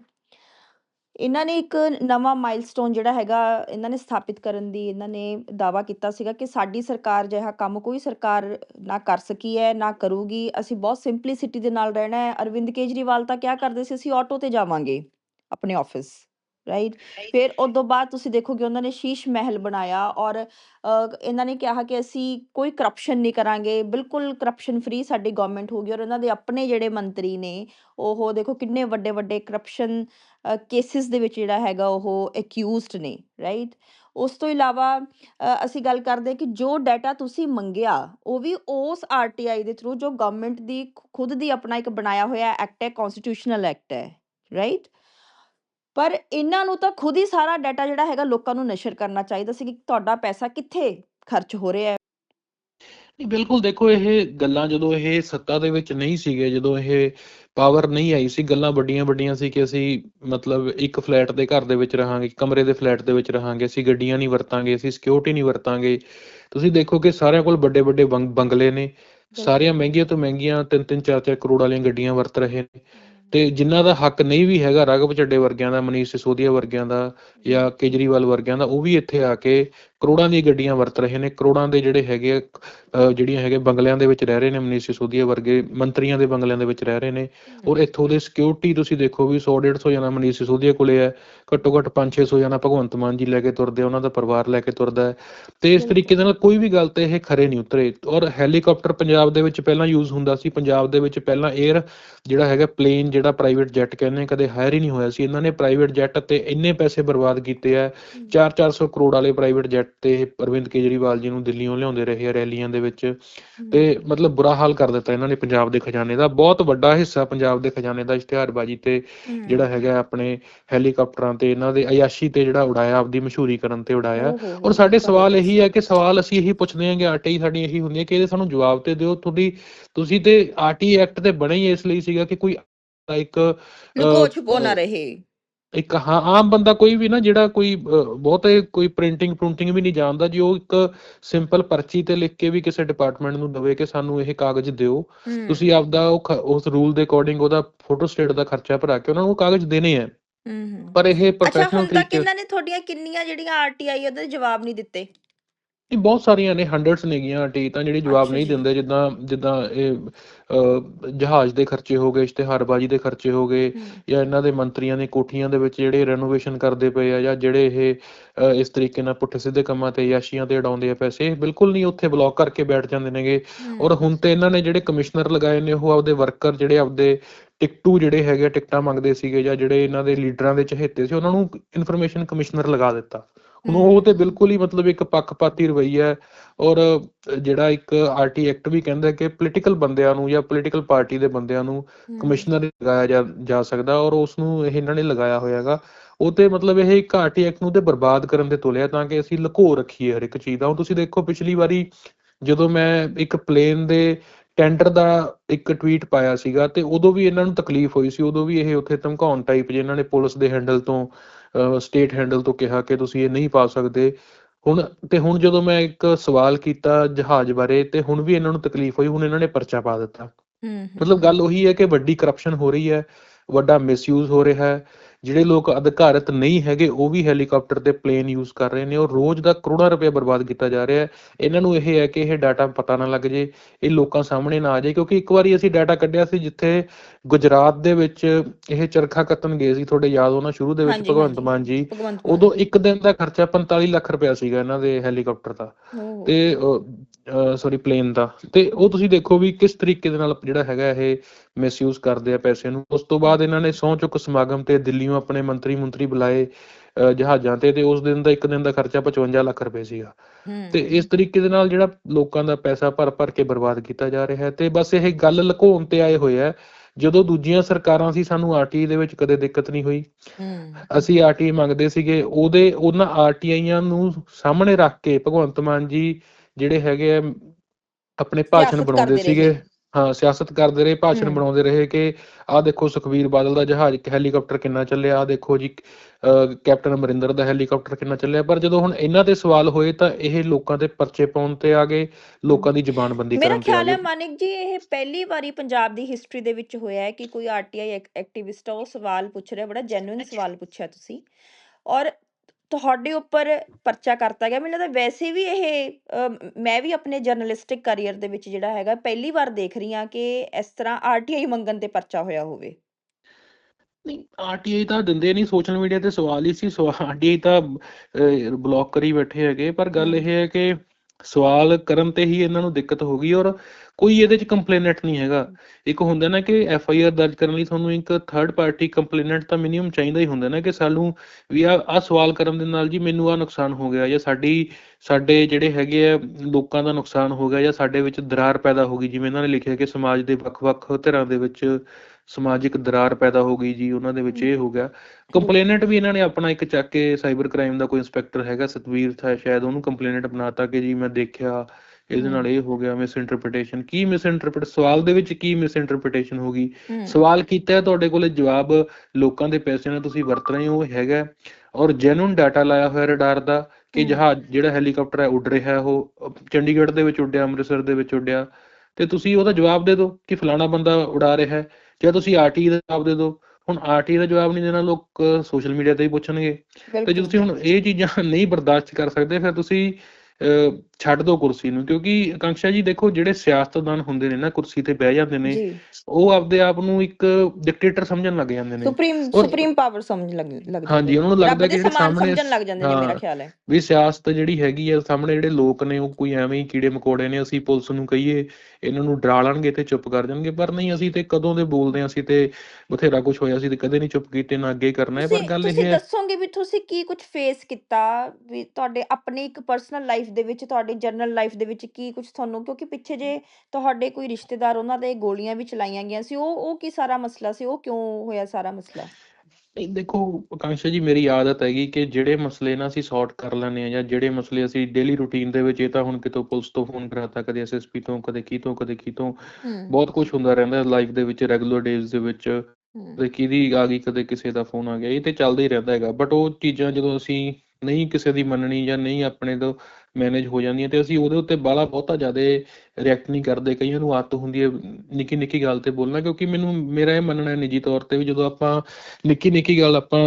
ਇਹਨਾਂ ਨੇ ਇੱਕ ਨਵਾਂ ਮਾਈਲਸਟੋਨ ਜਿਹੜਾ ਹੈਗਾ, ਇਹਨਾਂ ਨੇ ਸਥਾਪਿਤ ਕਰਨ ਦੀ, ਇਹਨਾਂ ਨੇ ਦਾਅਵਾ ਕੀਤਾ ਸੀਗਾ ਕਿ ਸਾਡੀ ਸਰਕਾਰ ਜਿਹਾ ਕੰਮ ਕੋਈ ਸਰਕਾਰ ਨਾ ਕਰ ਸਕੀ ਹੈ, ਨਾ ਕਰੂਗੀ। ਅਸੀਂ ਬਹੁਤ ਸਿੰਪਲਿਸਿਟੀ ਦੇ ਨਾਲ ਰਹਿਣਾ ਹੈ। ਅਰਵਿੰਦ ਕੇਜਰੀਵਾਲ ਤਾਂ ਕਿਆ ਕਰਦੇ ਸੀ, ਅਸੀਂ ਆਟੋ ਤੇ ਜਾਵਾਂਗੇ, ਆਪਣੇ ਆਫਿਸ ਰਾਈਟ ਫਿਰ ਉਸ ਤੋਂ ਬਾਅਦ ਤੁਸੀਂ ਦੇਖੋਗੇ ਉਹਨਾਂ ਨੇ ਸ਼ੀਸ਼ ਮਹਿਲ ਬਣਾਇਆ ਔਰ ਇਹਨਾਂ ਨੇ ਕਿਹਾ ਕਿ ਅਸੀਂ ਕੋਈ ਕਰਪਸ਼ਨ ਨਹੀਂ ਕਰਾਂਗੇ ਬਿਲਕੁਲ ਕਰਪਸ਼ਨ ਫ੍ਰੀ ਸਾਡੀ ਗਵਰਨਮੈਂਟ ਹੋਊਗੀ ਔਰ ਇਹਨਾਂ ਦੇ ਆਪਣੇ ਜਿਹੜੇ ਮੰਤਰੀ ਨੇ ਉਹ ਦੇਖੋ ਕਿੰਨੇ ਵੱਡੇ ਵੱਡੇ ਕਰਪਸ਼ਨ ਕੇਸਿਸ ਦੇ ਵਿੱਚ ਜਿਹੜਾ ਹੈਗਾ ਉਹ ਐਕਿਊਜ਼ਡ ਨੇ ਰਾਈਟ ਉਸ ਤੋਂ ਇਲਾਵਾ ਅਸੀਂ ਗੱਲ ਕਰਦੇ ਕਿ ਜੋ ਡਾਟਾ ਤੁਸੀਂ ਮੰਗਿਆ ਉਹ ਵੀ ਉਸ ਆਰਟੀਆਈ ਦੇ ਥਰੂ ਜੋ ਗਵਰਨਮੈਂਟ ਦੀ ਖੁਦ ਦੀ ਆਪਣਾ ਇੱਕ ਬਣਾਇਆ ਹੋਇਆ ਐਕਟ ਹੈ ਕਨਸਟੀਟਿਊਸ਼ਨਲ ਐਕਟ ਹੈ ਰਾਈਟ ਪਰ ਇਹਨਾਂ ਨੂੰ ਤਾਂ ਖੁਦ ਹੀ ਸਾਰਾ ਡਾਟਾ ਜਿਹੜਾ ਹੈਗਾ ਲੋਕਾਂ ਨੂੰ ਨਸ਼ਰ ਕਰਨਾ ਚਾਹੀਦਾ ਸੀ ਕਿ ਤੁਹਾਡਾ ਪੈਸਾ ਕਿੱਥੇ ਖਰਚ ਹੋ ਰਿਹਾ ਹੈ। ਨਹੀਂ ਬਿਲਕੁਲ ਦੇਖੋ ਇਹ ਗੱਲਾਂ ਜਦੋਂ ਇਹ ਸੱਤਾ ਦੇ ਵਿੱਚ ਨਹੀਂ ਸੀਗੇ ਜਦੋਂ ਇਹ ਪਾਵਰ ਨਹੀਂ ਆਈ ਸੀ ਗੱਲਾਂ ਵੱਡੀਆਂ ਵੱਡੀਆਂ ਸੀ ਕਿ ਅਸੀਂ ਮਤਲਬ ਇੱਕ ਫਲੈਟ ਦੇ ਘਰ ਦੇ ਵਿੱਚ ਰਹਾਂਗੇ ਕਮਰੇ ਦੇ ਫਲੈਟ ਦੇ ਵਿੱਚ ਰਹਾਂਗੇ ਅਸੀਂ ਗੱਡੀਆਂ ਨਹੀਂ ਵਰਤਾਂਗੇ ਅਸੀਂ ਸਿਕਿਉਰਿਟੀ ਨਹੀਂ ਵਰਤਾਂਗੇ। ਤੁਸੀਂ ਦੇਖੋ ਕਿ ਸਾਰਿਆਂ ਕੋਲ ਵੱਡੇ ਵੱਡੇ ਬੰਗ- ਬੰਗਲੇ ਨੇ ਸਾਰੀਆਂ ਮਹਿੰਗੀਆਂ ਤੋਂ ਮਹਿੰਗੀਆਂ 3-3 4-4 ਕਰੋੜ ਵਾਲੀਆਂ ਗੱਡੀਆਂ ਵਰਤ ਰਹੇ ਨੇ। ਤੇ ਜਿਨ੍ਹਾਂ ਦਾ ਹੱਕ ਨਹੀਂ ਵੀ ਹੈਗਾ ਰਾਘਵ ਚੱਡੇ ਵਰਗਿਆਂ ਦਾ, ਮਨੀਸ਼ ਸਿਸੋਦੀਆ ਵਰਗਿਆਂ ਦਾ ਜਾਂ ਕੇਜਰੀਵਾਲ ਵਰਗਿਆਂ ਦਾ, ਉਹ ਵੀ ਇੱਥੇ ਆ ਕੇ ਕਰੋੜਾਂ ਦੀਆਂ ਗੱਡੀਆਂ ਵਰਤ ਰਹੇ ਨੇ ਕਰੋੜਾਂ ਦੇ ਜਿਹੜੇ ਹੈਗੇ ਜਿਹੜੀਆਂ ਹੈਗੇ ਬੰਗਲਿਆਂ ਦੇ ਵਿੱਚ ਰਹਿ ਰਹੇ ਨੇ ਮਨੀਸ਼ ਸਿਸੋਦੀਆ ਵਰਗੇ ਮੰਤਰੀਆਂ ਦੇ ਬੰਗਲਿਆਂ ਦੇ ਵਿੱਚ ਰਹਿ ਰਹੇ ਨੇ। ਔਰ ਇੱਥੋਂ ਦੇ ਸਿਕਿਉਰਿਟੀ ਤੁਸੀਂ ਦੇਖੋ ਵੀ 100 150 ਜਣਾ ਮਨੀਸ਼ ਸਿਸੋਦੀਆ ਕੋਲੇ ਹੈ ਘੱਟੋ ਘੱਟ 5-600 ਜਣਾ ਭਗਵੰਤ ਮਾਨ ਜੀ ਲੈ ਕੇ ਤੁਰਦੇ ਉਹਨਾਂ ਦਾ ਪਰਿਵਾਰ ਲੈ ਕੇ ਤੁਰਦਾ ਹੈ। ਤੇ ਇਸ ਤਰੀਕੇ ਦੇ ਨਾਲ ਕੋਈ ਵੀ ਗੱਲ ਤੇ ਇਹ ਖਰੇ ਨਹੀਂ ਉਤਰੇ। ਔਰ ਹੈਲੀਕਾਪਟਰ ਪੰਜਾਬ ਦੇ ਵਿੱਚ ਪਹਿਲਾਂ ਯੂਜ਼ ਹੁੰਦਾ ਸੀ ਪੰਜਾਬ ਦੇ ਵਿੱਚ ਪਹਿਲਾਂ 에ਅਰ ਜਿਹੜਾ ਹੈਗਾ ਪਲੇਨ ਜਿਹੜਾ ਪ੍ਰਾਈਵੇਟ ਜੈਟ ਕਹਿੰਦੇ ਕਦੇ ਹਾਇਰ ਹੀ ਨਹੀਂ ਹੋਇਆ ਸੀ। ਇਹਨਾਂ ਨੇ ਪ੍ਰਾਈਵੇਟ ਜੈਟ ਤੇ ਇੰਨੇ ਪੈਸੇ ਬਰਬਾਦ ਕੀਤੇ ਆ 4-400 ਕਰੋੜ ਵਾਲੇ ਪ੍ਰਾਈਵੇਟ ਜੈਟ ਤੇ ਅਰਵਿੰਦ ਕੇਜਰੀਵਾਲ ਜੀ ਨੂੰ ਦਿੱਲੀੋਂ ਲਿਆਉਂਦੇ ਰਹੇ ਆ ਰੈਲੀਆਂ ਦੇ ਵਿੱਚ। ਤੇ ਮਤਲਬ ਬੁਰਾ ਹਾਲ ਕਰ ਦਿੱਤਾ ਇਹਨਾਂ ਨੇ ਪੰਜਾਬ ਦੇ ਖਜ਼ਾਨੇ ਦਾ। ਬਹੁਤ ਵੱਡਾ ਹਿੱਸਾ ਪੰਜਾਬ ਦੇ ਖਜ਼ਾਨੇ ਦਾ ਇਸ਼ਤਿਹਾਰਬਾਜ਼ੀ ਤੇ ਜਿਹੜਾ ਹੈਗਾ ਆਪਣੇ ਹੈਲੀਕਾਪਟਰਾਂ ਤੇ ਇਹਨਾਂ ਦੇ ਅਯਾਸ਼ੀ ਤੇ ਜਿਹੜਾ ਉਡਾਇਆ ਆਪਦੀ ਮਸ਼ਹੂਰੀ ਕਰਨ ਤੇ ਉਡਾਇਆ। ਔਰ ਸਾਡੇ ਸਵਾਲ ਇਹੀ ਹੈ ਕਿ ਸਵਾਲ ਅਸੀਂ ਇਹੀ ਪੁੱਛਦੇ ਹਾਂ ਕਿ ਆਰਟੀਆਈ ਸਾਡੀ ਇਹੀ ਹੁੰਦੀ ਹੈ ਕਿ ਇਹਦੇ ਸਾਨੂੰ ਜਵਾਬ ਤੇ ਦਿਓ। ਤੁਹਾਡੀ ਤੁਸੀਂ ਤੇ ਆਰਟੀ ਐਕਟ ਤੇ ਬਣੇ ਹੀ ਇਸ ਲਈ ਸੀਗਾ ਕਿ ਕੋਈ ਇੱਕ ਲੁਕੋ ਛੁਪੋ ਨਾ ਰਹੇ। ਇੱਕ ਹਾਂ ਆਮ ਬੰਦਾ ਕੋਈ ਵੀ ਨਾ ਜਿਹੜਾ ਕੋਈ ਬਹੁਤੇ ਕੋਈ ਪ੍ਰਿੰਟਿੰਗ ਪ੍ਰਿੰਟਿੰਗ ਵੀ ਨਹੀਂ ਜਾਣਦਾ ਜੀ ਉਹ ਇੱਕ ਸਿੰਪਲ ਪਰਚੀ ਤੇ ਲਿਖ ਕੇ ਵੀ ਕਿਸੇ ਡਿਪਾਰਟਮੈਂਟ ਨੂੰ ਦਵੇ ਕਿ ਸਾਨੂੰ ਇਹ ਕਾਗਜ਼ ਦਿਓ। ਤੁਸੀਂ ਆਪਦਾ ਉਹ ਉਸ ਰੂਲ ਦੇ ਅਕੋਰਡਿੰਗ ਉਹਦਾ ਫੋਟੋ ਸਟੇਟ ਦਾ ਖਰਚਾ ਭਰਾ ਕੇ ਉਹਨਾਂ ਨੂੰ ਕਾਗਜ਼ ਦੇਣੇ ਆ। ਪਰ ਇਹ ਅੱਛਾ ਪ੍ਰੋਫੈਸ਼ਨਲ ਹੁਣ ਤੱਕ ਤਰੀਕੇ ਇਹਨਾਂ ਨੇ ਤੁਹਾਡੀਆਂ ਕਿੰਨੀਆਂ ਜਿਹੜੀਆਂ ਆਰਟੀਆਈ ਉਹਦੇ ਜਵਾਬ ਨਹੀਂ ਦਿੱਤੇ? ਨਹੀਂ ਬਹੁਤ ਸਾਰੀਆਂ ਨੇ ਹੰਡਰਡਸ ਨੇਗੀਆਂ ਟੀ ਤਾਂ ਜਿਹੜੇ ਜਵਾਬ ਨਹੀਂ। ਦਿੰਦੇ ਜਿੱਦਾਂ ਜਿੱਦਾਂ ਇਹ ਜਹਾਜ਼ ਦੇ ਖਰਚੇ ਹੋ ਗਏ ਇਸ਼ਤਿਹਾਰਬਾਜ਼ੀ ਦੇ ਖਰਚੇ ਹੋ ਗਏ ਜਾਂ ਇਹਨਾਂ ਦੇ ਮੰਤਰੀਆਂ ਦੇ ਕੋਠੀਆਂ ਦੇ ਵਿੱਚ ਜਿਹੜੇ ਰੈਨੋਵੇਸ਼ਨ ਕਰਦੇ ਪਏ ਆ ਜਾਂ ਜਿਹੜੇ ਇਹ ਇਸ ਤਰੀਕੇ ਨਾਲ ਪੁੱਠੇ ਸਿੱਧੇ ਕੰਮਾਂ ਤੇ ਯਾਸ਼ੀਆਂ ਤੇ ਉਡਾਉਂਦੇ ਆ ਪੈਸੇ ਇਹ ਬਿਲਕੁਲ ਨਹੀਂ ਉੱਥੇ ਬਲੌਕ ਕਰਕੇ ਬੈਠ ਜਾਂਦੇ ਨੇਗੇ। ਔਰ ਹੁਣ ਤੇ ਇਹਨਾਂ ਨੇ ਜਿਹੜੇ ਕਮਿਸ਼ਨਰ ਲਗਾਏ ਨੇ ਉਹ ਆਪਦੇ ਵਰਕਰ ਜਿਹੜੇ ਆਪਦੇ ਟਿਕਟੂ ਜਿਹੜੇ ਹੈਗੇ ਟਿਕਟਾਂ ਮੰਗਦੇ ਸੀਗੇ ਜਾਂ ਜਿਹੜੇ ਇਹਨਾਂ ਦੇ ਲੀਡਰਾਂ ਦੇ ਚਹੇਤੇ ਸੀ ਉਹਨਾਂ ਨੂੰ ਇਨਫੋਰਮੇਸ਼ਨ ਕਮਿਸ਼ਨਰ ਲਗਾ ਦਿੱਤਾ। ਹੁਣ ਉਹ ਤੇ ਬਿਲਕੁਲ ਹੀ ਮਤਲਬ ਇੱਕ ਪੱਖਪਾਤੀ ਰਵੱਈਆ ਹੈ ਔਰ ਜਿਹੜਾ ਇੱਕ ਆਰਟੀ ਐਕਟ ਵੀ ਕਹਿੰਦਾ ਕਿ ਪੋਲੀਟੀਕਲ ਬੰਦਿਆਂ ਨੂੰ ਜਾਂ ਪੋਲੀਟੀਕਲ ਪਾਰਟੀ ਦੇ ਬੰਦਿਆਂ ਨੂੰ ਕਮਿਸ਼ਨਰ ਲਗਾਇਆ ਜਾ ਸਕਦਾ ਔਰ ਉਸ ਨੂੰ ਇਹ ਇਹਨਾਂ ਨੇ ਲਗਾਇਆ ਹੋਇਆ ਹੈਗਾ। ਉਹ ਤੇ ਮਤਲਬ ਇਹ ਇੱਕ ਆਰਟੀ ਐਕਟ ਨੂੰ ਤੇ ਬਰਬਾਦ ਕਰਨ ਤੇ ਤੁਲਿਆ ਤਾਂ ਕਿ ਅਸੀਂ ਲੁਕੋ ਰੱਖੀਏ ਹਰ ਇੱਕ ਚੀਜ਼ ਦਾ। ਹੁਣ ਤੁਸੀਂ ਦੇਖੋ ਪਿਛਲੀ ਵਾਰੀ ਜਦੋਂ ਮੈਂ ਇੱਕ ਪਲੇਨ ਦੇ ਟੈਂਡਰ ਦਾ ਇੱਕ ਟਵੀਟ ਪਾਇਆ ਸੀਗਾ ਤੇ ਉਦੋਂ ਵੀ ਇਹਨਾਂ ਨੂੰ ਤਕਲੀਫ ਹੋਈ ਸੀ ਉਦੋਂ ਵੀ ਇਹ ਉੱਥੇ ਧਮਕਾਉਣ ਟਾਈਪ ਜੇ ਇਹਨਾਂ ਨੇ ਪੁਲਿਸ ਦੇ ਹੈਂਡਲ ਤੋਂ ਸਟੇਟ ਹੈਂਡਲ ਤੋਂ ਕਿਹਾ ਕਿ ਤੁਸੀਂ ਇਹ ਨਹੀਂ ਪਾ ਸਕਦੇ। ਹੁਣ ਤੇ ਹੁਣ ਜਦੋਂ ਮੈਂ ਇੱਕ ਸਵਾਲ ਕੀਤਾ ਜਹਾਜ਼ ਬਾਰੇ ਤੇ ਹੁਣ ਵੀ ਇਹਨਾਂ ਨੂੰ ਤਕਲੀਫ ਹੋਈ ਹੁਣ ਇਹਨਾਂ ਨੇ ਪਰਚਾ ਪਾ ਦਿੱਤਾ। ਮਤਲਬ ਗੱਲ ਉਹੀ ਹੈ ਕਿ ਵੱਡੀ ਕਰਪਸ਼ਨ ਹੋ ਰਹੀ ਹੈ ਵੱਡਾ ਮਿਸਯੂਜ਼ ਹੋ ਰਿਹਾ ਹੈ। ਜਿਹੜੇ ਲੋਕ ਅਧਿਕਾਰਤ ਨਹੀਂ ਹੈਗੇ ਉਹ ਵੀ ਹੈਲੀਕਾਪਟਰ ਤੇ ਪਲੇਨ ਯੂਜ਼ ਕਰ ਰਹੇ ਨੇ ਔਰ ਰੋਜ਼ ਦਾ ਕਰੋੜਾਂ ਰੁਪਏ ਬਰਬਾਦ ਕੀਤਾ ਜਾ ਰਿਹਾ ਹੈ ਇਹਨਾਂ ਨੂੰ ਇਹ ਹੈ ਕਿ ਇਹ ਡਾਟਾ ਪਤਾ ਨਾ ਲੱਗ ਜੇ ਇਹ ਲੋਕਾਂ ਸਾਹਮਣੇ ਨਾ ਆ ਜਾਏ ਕਿਉਂਕਿ ਇੱਕ ਵਾਰੀ ਅਸੀਂ ਡਾਟਾ ਕੱਢਿਆ ਸੀ ਜਿੱਥੇ ਗੁਜਰਾਤ ਦੇ ਵਿੱਚ ਇਹ ਚਰਖਾ ਕੱਤਣ ਗਏ ਸੀ ਤੁਹਾਡੇ ਯਾਦ ਹੋਣਾ ਸ਼ੁਰੂ ਦੇ ਵਿੱਚ ਭਗਵੰਤ। ਮਾਨ ਜੀ। ਉਦੋਂ ਇੱਕ ਦਿਨ ਦਾ ਖਰਚਾ 45 ਲੱਖ ਰੁਪਇਆ ਸੀਗਾ ਇਹਨਾਂ ਦੇ ਹੈਲੀਕਾਪਟਰ ਦਾ ਤੇ ਸੌਰੀ ਪਲੇਨ ਦਾ। ਤੇ ਉਹ ਤੁਸੀਂ ਦੇਖੋ ਵੀ ਕਿਸ ਤਰੀਕੇ ਦੇ ਨਾਲ ਜਿਹੜਾ ਹੈਗਾ ਇਹ ਮਿਸਯੂਜ਼ ਕਰਦੇ ਆ ਪੈਸੇ ਨੂੰ। ਉਸ ਤੋਂ ਬਾਅਦ ਇਹਨਾਂ ਨੇ ਸਹੁੰ ਚੁੱਕ ਸਮਾਗਮ ਤੇ ਦਿੱਲੀੋਂ ਆਪਣੇ ਮੰਤਰੀ ਮੰਤਰੀ ਬੁਲਾਏ ਜਹਾਜ਼ਾਂ ਤੇ ਤੇ ਉਸ ਦਿਨ ਦਾ ਇੱਕ ਦਿਨ ਦਾ ਖਰਚਾ 55 ਲੱਖ ਰੁਪਏ ਸੀਗਾ। ਤੇ ਇਸ ਤਰੀਕੇ ਦੇ ਨਾਲ ਜਿਹੜਾ ਲੋਕਾਂ ਦਾ ਪੈਸਾ ਭਰ ਭਰ ਕੇ ਬਰਬਾਦ ਕੀਤਾ ਜਾ ਰਿਹਾ ਹੈ। ਤੇ ਬਸ ਇਹ ਗੱਲ ਲੁਕਾਉਣ ਤੇ ਆਏ ਹੋਏ ਆ ਜਦੋਂ ਦੂਜੀਆਂ ਸਰਕਾਰਾਂ ਸੀ ਸਾਨੂੰ ਆਰਟੀ ਦੇ ਵਿੱਚ ਕਦੇ ਦਿੱਕਤ ਨਹੀਂ ਹੋਈ। ਅਸੀਂ ਆਰਟੀ ਮੰਗਦੇ ਸੀਗੇ। ਉਹਦੇ ਉਹਨਾਂ ਆਰਟੀਆਈਆਂ ਨੂੰ ਸਾਹਮਣੇ ਰੱਖ ਕੇ ਭਗਵੰਤ ਮਾਨ ਜੀ ਜਿਹੜੇ ਹੈਗੇ ਆ ਆਪਣੇ ਭਾਸ਼ਣ ਬਣਾਉਂਦੇ ਸੀਗੇ। ਹਾਂ ਸਿਆਸਤ ਕਰਦੇ ਰਹੇ ਭਾਸ਼ਣ। ਬਣਾਉਂਦੇ ਰਹੇ ਕਿ ਆਹ ਦੇਖੋ ਸੁਖਵੀਰ ਬਾਦਲ ਦਾ ਜਹਾਜ਼ ਹੈਲੀਕਾਪਟਰ ਕਿੰਨਾ ਚੱਲਿਆ ਆਹ ਦੇਖੋ ਜੀ ਕੈਪਟਨ ਅਮਰਿੰਦਰ ਦਾ ਹੈਲੀਕਾਪਟਰ ਕਿੰਨਾ ਚੱਲਿਆ ਪਰ ਜਦੋਂ ਹੁਣ ਇਹਨਾਂ ਤੇ ਸਵਾਲ ਹੋਏ ਤਾਂ ਇਹ ਲੋਕਾਂ ਤੇ ਪਰਚੇ ਪਾਉਣ ਤੇ ਆ ਗਏ ਲੋਕਾਂ ਦੀ ਜ਼ੁਬਾਨਬੰਦੀ ਮੇਰਾ ਕਰਨ ਤੇ ਆ ਖਿਆਲ ਹੈ ਗਏ ਮਾਨਿਕ ਜੀ ਇਹ ਪਹਿਲੀ ਵਾਰੀ ਪੰਜਾਬ ਦੀ ਹਿਸਟਰੀ ਦੇ ਵਿੱਚ ਹੋਇਆ ਹੈ ਕਿ ਕੋਈ ਆਰਟੀਆਈ ਐਕਟਿਵਿਸਟ ਉਹ ਸਵਾਲ ਪੁੱਛ ਰਿਹਾ ਬੜਾ ਜੈਨੂਇਨ ਸਵਾਲ ਪੁੱਛਿਆ ਤੁਸੀਂ ਔਰ ਤੁਹਾਡੇ ਉੱਪਰ ਪਰਚਾ ਕਰਤਾ ਗਿਆ। ਮੈਨੂੰ ਲੱਗਦਾ ਵੈਸੇ ਵੀ ਇਹ ਮੈਂ ਵੀ ਆਪਣੇ ਜਰਨਲਿਸਟਿਕ ਕੈਰੀਅਰ ਦੇ ਵਿੱਚ ਜਿਹੜਾ ਹੈਗਾ ਪਹਿਲੀ ਵਾਰ ਦੇਖ ਰਹੀ ਹਾਂ ਕਿ ਇਸ ਤਰ੍ਹਾਂ ਆਰਟੀਆਈ ਮੰਗਣ ਤੇ ਪਰਚਾ ਹੋਇਆ ਹੋਵੇ। ਨਹੀਂ ਆਰਟੀਆਈ ਤਾਂ ਦਿੰਦੇ ਨਹੀਂ ਸੋਸ਼ਲ ਮੀਡੀਆ ਤੇ ਸਵਾਲ ਹੀ ਸੀ। ਆਰਟੀਆਈ ਤਾਂ ਬਲੌਕ ਕਰੀ ਬੈਠੇ ਹੈਗੇ। ਪਰ ਗੱਲ ਇਹ ਹੈ ਕਿ ਸਵਾਲ ਕਰਨ ਤੇ ਹੀ ਇਹਨਾਂ ਨੂੰ ਦਿੱਕਤ ਹੋ ਗਈ ਔਰ ਕੋਈ ਇਹਦੇ ਚ ਕੰਪਲੇਨੈਂਟ ਨਹੀਂ ਹੈਗਾ। ਇੱਕ ਹੁੰਦਾ ਨਾ ਕਿ ਐਫ ਆਈ ਆਰ ਦਰਜ ਕਰਨ ਲਈ ਤੁਹਾਨੂੰ ਇੱਕ ਥਰਡ ਪਾਰਟੀ ਕੰਪਲੇਨੈਂਟ ਤਾਂ ਮਿਨੀਮਮ ਚਾਹੀਦਾ ਹੀ ਹੁੰਦਾ ਨਾ ਕਿ ਸਾਨੂੰ ਵੀ ਆ ਆ ਸਵਾਲ ਕਰਨ ਦੇ ਨਾਲ ਜੀ ਮੈਨੂੰ ਆ ਨੁਕਸਾਨ ਹੋ ਗਿਆ ਜਾਂ ਸਾਡੀ, ਸਾਡੇ ਜਿਹੜੇ ਹੈਗੇ ਆ ਲੋਕਾਂ ਦਾ ਨੁਕਸਾਨ ਹੋ ਗਿਆ ਜਾਂ ਸਾਡੇ ਵਿੱਚ ਦਰਾਰ ਪੈਦਾ ਹੋ ਗਈ, ਜਿਵੇਂ ਇਹਨਾਂ ਨੇ ਲਿਖਿਆ ਕਿ ਸਮਾਜ ਦੇ ਵੱਖ-ਵੱਖ ਧਿਰਾਂ ਦੇ ਵਿੱਚ ਸਮਾਜਿਕ ਦਰਾਰ ਪੈਦਾ ਹੋ ਗਈ ਜੀ ਉਹਨਾਂ ਦੇ ਵਿੱਚ ਇਹ ਹੋ ਗਿਆ। ਕੰਪਲੇਨੈਂਟ ਵੀ ਇਹਨਾਂ ਨੇ ਆਪਣਾ ਇੱਕ ਚੱਕ ਕੇ ਸਾਈਬਰ ਕ੍ਰਾਈਮ ਦਾ ਕੋਈ ਇੰਸਪੈਕਟਰ ਹੈਗਾ ਸਤਵੀਰ ਥਾ ਸ਼ਾਇਦ ਉਹਨੂੰ ਕੰਪਲੇਨੈਂਟ ਬਣਾਤਾ ਕਿ ਜੀ ਮੈਂ ਦੇਖਿਆ ਇਹਦੇ ਨਾਲ ਇਹ ਹੋ ਗਿਆ ਮਿਸ ਇੰਟਰਪ੍ਰੀਟੇਸ਼ਨ ਕੀ ਮਿਸ ਇੰਟਰਪ੍ਰੀਟ ਸਵਾਲ ਦੇ ਵਿੱਚ ਕੀ ਮਿਸ ਇੰਟਰਪ੍ਰੀਟੇਸ਼ਨ ਹੋ ਗਈ? ਸਵਾਲ ਕੀਤਾ ਹੈ ਤੁਹਾਡੇ ਕੋਲੇ ਜਵਾਬ ਲੋਕਾਂ ਦੇ ਪੈਸੇ ਨਾਲ ਤੁਸੀਂ ਵਰਤ ਰਹੇ ਹੋ ਹੈਗਾ ਔਰ ਜੈਨੂਨ ਡਾਟਾ ਲਾਇਆ ਹੋਇਆ ਰਡਾਰ ਦਾ ਕਿ। ਜਹਾਜ਼ ਜਿਹੜਾ ਹੈਲੀਕਾਪਟਰ ਹੈ ਉੱਡ ਰਿਹਾ ਹੈ ਉਹ ਚੰਡੀਗੜ੍ਹ ਦੇ ਵਿੱਚ ਉੱਡਿਆ ਅੰਮ੍ਰਿਤਸਰ ਦੇ ਵਿੱਚ ਉੱਡਿਆ। ਤੇ ਤੁਸੀਂ ਉਹਦਾ ਜਵਾਬ ਦੇ ਦਿਓ ਕਿ ਫਲਾਣਾ ਬੰਦਾ ਉਡਾ ਰਿਹਾ ਹੈ। ਜਾਂ ਤੁਸੀਂ ਆਰਟੀ ਦਾ ਜਵਾਬ ਦੇ ਦਿਓ। ਹੁਣ ਆਰਟੀ ਦਾ ਜਵਾਬ ਨਹੀਂ ਦੇਣਾ ਲੋਕ ਸੋਸ਼ਲ ਮੀਡੀਆ ਤੇ ਹੀ ਪੁੱਛਣਗੇ। ਤੇ ਜੇ ਤੁਸੀਂ ਹੁਣ ਇਹ ਚੀਜ਼ਾਂ ਨਹੀਂ ਬਰਦਾਸ਼ਤ ਕਰ ਸਕਦੇ ਫਿਰ ਤੁਸੀਂ ਛੱਡ ਦਿਓ ਕੁਰਸੀ ਨੂੰ ਕਿਉਂਕਿ ਆਕਾਂक्षा ਜੀ ਦੇਖੋ ਜਿਹੜੇ ਸਿਆਸਤਦਾਨ ਹੁੰਦੇ ਨੇ ਨਾ ਕੁਰਸੀ ਤੇ ਬਹਿ ਜਾਂਦੇ ਨੇ ਉਹ ਆਪਦੇ ਆਪ ਨੂੰ ਇੱਕ ਡਿਕਟੇਟਰ ਸਮਝਣ ਲੱਗ ਜਾਂਦੇ ਨੇ। ਸੁਪਰੀਮ ਸੁਪਰੀਮ ਪਾਵਰ ਸਮਝ ਲੱਗ ਲੱਗਦੇ ਹਾਂਜੀ। ਉਹਨਾਂ ਨੂੰ ਲੱਗਦਾ ਕਿ ਜਿਹੜੇ ਸਾਹਮਣੇ ਸਮਝਣ ਲੱਗ ਜਾਂਦੇ ਨੇ ਮੇਰਾ ਖਿਆਲ ਹੈ। ਵੀ ਸਿਆਸਤ ਜਿਹੜੀ ਹੈਗੀ ਆ ਸਾਹਮਣੇ ਜਿਹੜੇ ਲੋਕ ਨੇ ਉਹ ਕੋਈ ਐਵੇਂ ਹੀ ਕੀੜੇ ਮਕੌੜੇ ਨੇ ਅਸੀਂ ਪੁਲਿਸ ਨੂੰ ਕਹੀਏ ਇਹਨਾਂ ਨੂੰ ਡਰਾ ਲੈਣਗੇ ਤੇ ਚੁੱਪ ਕਰ ਜਾਣਗੇ। ਪਰ ਨਹੀਂ ਅਸੀਂ ਤੇ ਕਦੋਂ ਦੇ ਬੋਲਦੇ ਹਾਂ ਅਸੀਂ ਤੇ ਬਥੇਰਾ ਕੁਝ ਹੋਇਆ ਸੀ ਤੇ ਕਦੇ ਨਹੀਂ ਚੁੱਪ ਕੀਤੇ ਨਾ ਅੱਗੇ ਕਰਨਾ ਹੈ। ਪਰ ਤੁਸੀਂ ਗੱਲ ਇਹ ਤੁਸੀਂ ਹੈ ਦੱਸੋਗੇ ਵੀ ਤੁਸੀਂ ਕੀ ਕੁਝ ਫੇਸ ਕੀਤਾ ਵੀ ਤੁਹਾਡੇ ਆਪਣੀ ਇੱਕ ਪਰਸਨਲ ਲਾਈਫ ਦੇ ਵਿੱਚ ਤੁਹਾਡੀ ਜਰਨਲ ਲਾਈਫ ਦੇ ਵਿੱਚ ਕੀ ਕੁਝ ਤੁਹਾਨੂੰ ਕਿਉਂਕਿ ਪਿੱਛੇ ਜੇ ਤੁਹਾਡੇ ਕੋਈ ਰਿਸ਼ਤੇਦਾਰ ਉਹਨਾਂ ਦੇ ਗੋਲੀਆਂ ਵੀ ਚਲਾਈਆਂ ਗਈਆਂ ਸੀ ਉਹ ਉਹ ਕੀ ਸਾਰਾ ਮਸਲਾ ਸੀ? ਉਹ ਕਿਉਂ ਹੋਇਆ ਸਾਰਾ ਮਸਲਾ? ਨਹੀਂ ਦੇਖੋ ਆਕਾਂक्षा ਜੀ ਮੇਰੀ ਆਦਤ ਹੈਗੀ ਕਿ ਜਿਹੜੇ ਮਸਲੇ ਨਾ ਅਸੀਂ ਸੌਰਟ ਕਰ ਲੈਂਦੇ ਆ ਜਾਂ ਜਿਹੜੇ ਮਸਲੇ ਅਸੀਂ ਡੇਲੀ ਰੂਟੀਨ ਦੇ ਵਿੱਚ ਇਹ ਤਾਂ ਹੁਣ ਕਿਤੋਂ ਪੁਲਿਸ ਤੋਂ ਫੋਨ ਕਰਾਤਾ ਕਦੇ ਐਸਐਸਪੀ ਤੋਂ ਕਦੇ ਕੀ ਤੋਂ ਕਦੇ ਕੀ ਤੋਂ ਬਹੁਤ ਕੁਝ ਹੁੰਦਾ ਰਹਿੰਦਾ ਲਾਈਫ ਦੇ ਵਿੱਚ ਰੈਗੂਲਰ ਡੇਜ਼ ਦੇ ਵਿੱਚ ਕਦੇ ਕਿਹਦੀ ਆ ਗਈ ਕਦੇ ਕਿਸੇ ਦਾ ਫੋਨ ਆ ਗਿਆ ਇਹ ਤੇ ਚੱਲਦਾ ਹੀ ਰਹਿੰਦਾ ਹੈਗਾ ਬਟ ਉਹ ਚੀਜ਼ਾਂ ਜਦੋਂ ਅਸੀਂ ਨਹੀਂ ਕਿਸੇ ਦੀ ਮੰਨਣੀ ਜਾਂ ਨਹੀਂ ਆਪਣੇ ਤੋਂ ਮੈਨੇਜ ਹੋ ਜਾਂਦੀਆਂ ਤੇ ਅਸੀਂ ਉਹਦੇ ਉੱਤੇ ਬਾਲਾ ਬਹੁਤਾ ਜ਼ਿਆਦਾ ਰਿਐਕਟ ਨਹੀਂ ਕਰਦੇ, ਕਈਆਂ ਨੂੰ ਆਦਤ ਹੁੰਦੀ ਹੈ ਨਿੱਕੀ ਨਿੱਕੀ ਗੱਲ ਤੇ ਬੋਲਣਾ ਕਿਉਂਕਿ ਮੈਨੂੰ, ਮੇਰਾ ਇਹ ਮੰਨਣਾ ਹੈ ਨਿੱਜੀ ਤੌਰ ਤੇ ਵੀ ਜਦੋਂ ਆਪਾਂ ਨਿੱਕੀ ਨਿੱਕੀ ਗੱਲ ਆਪਾਂ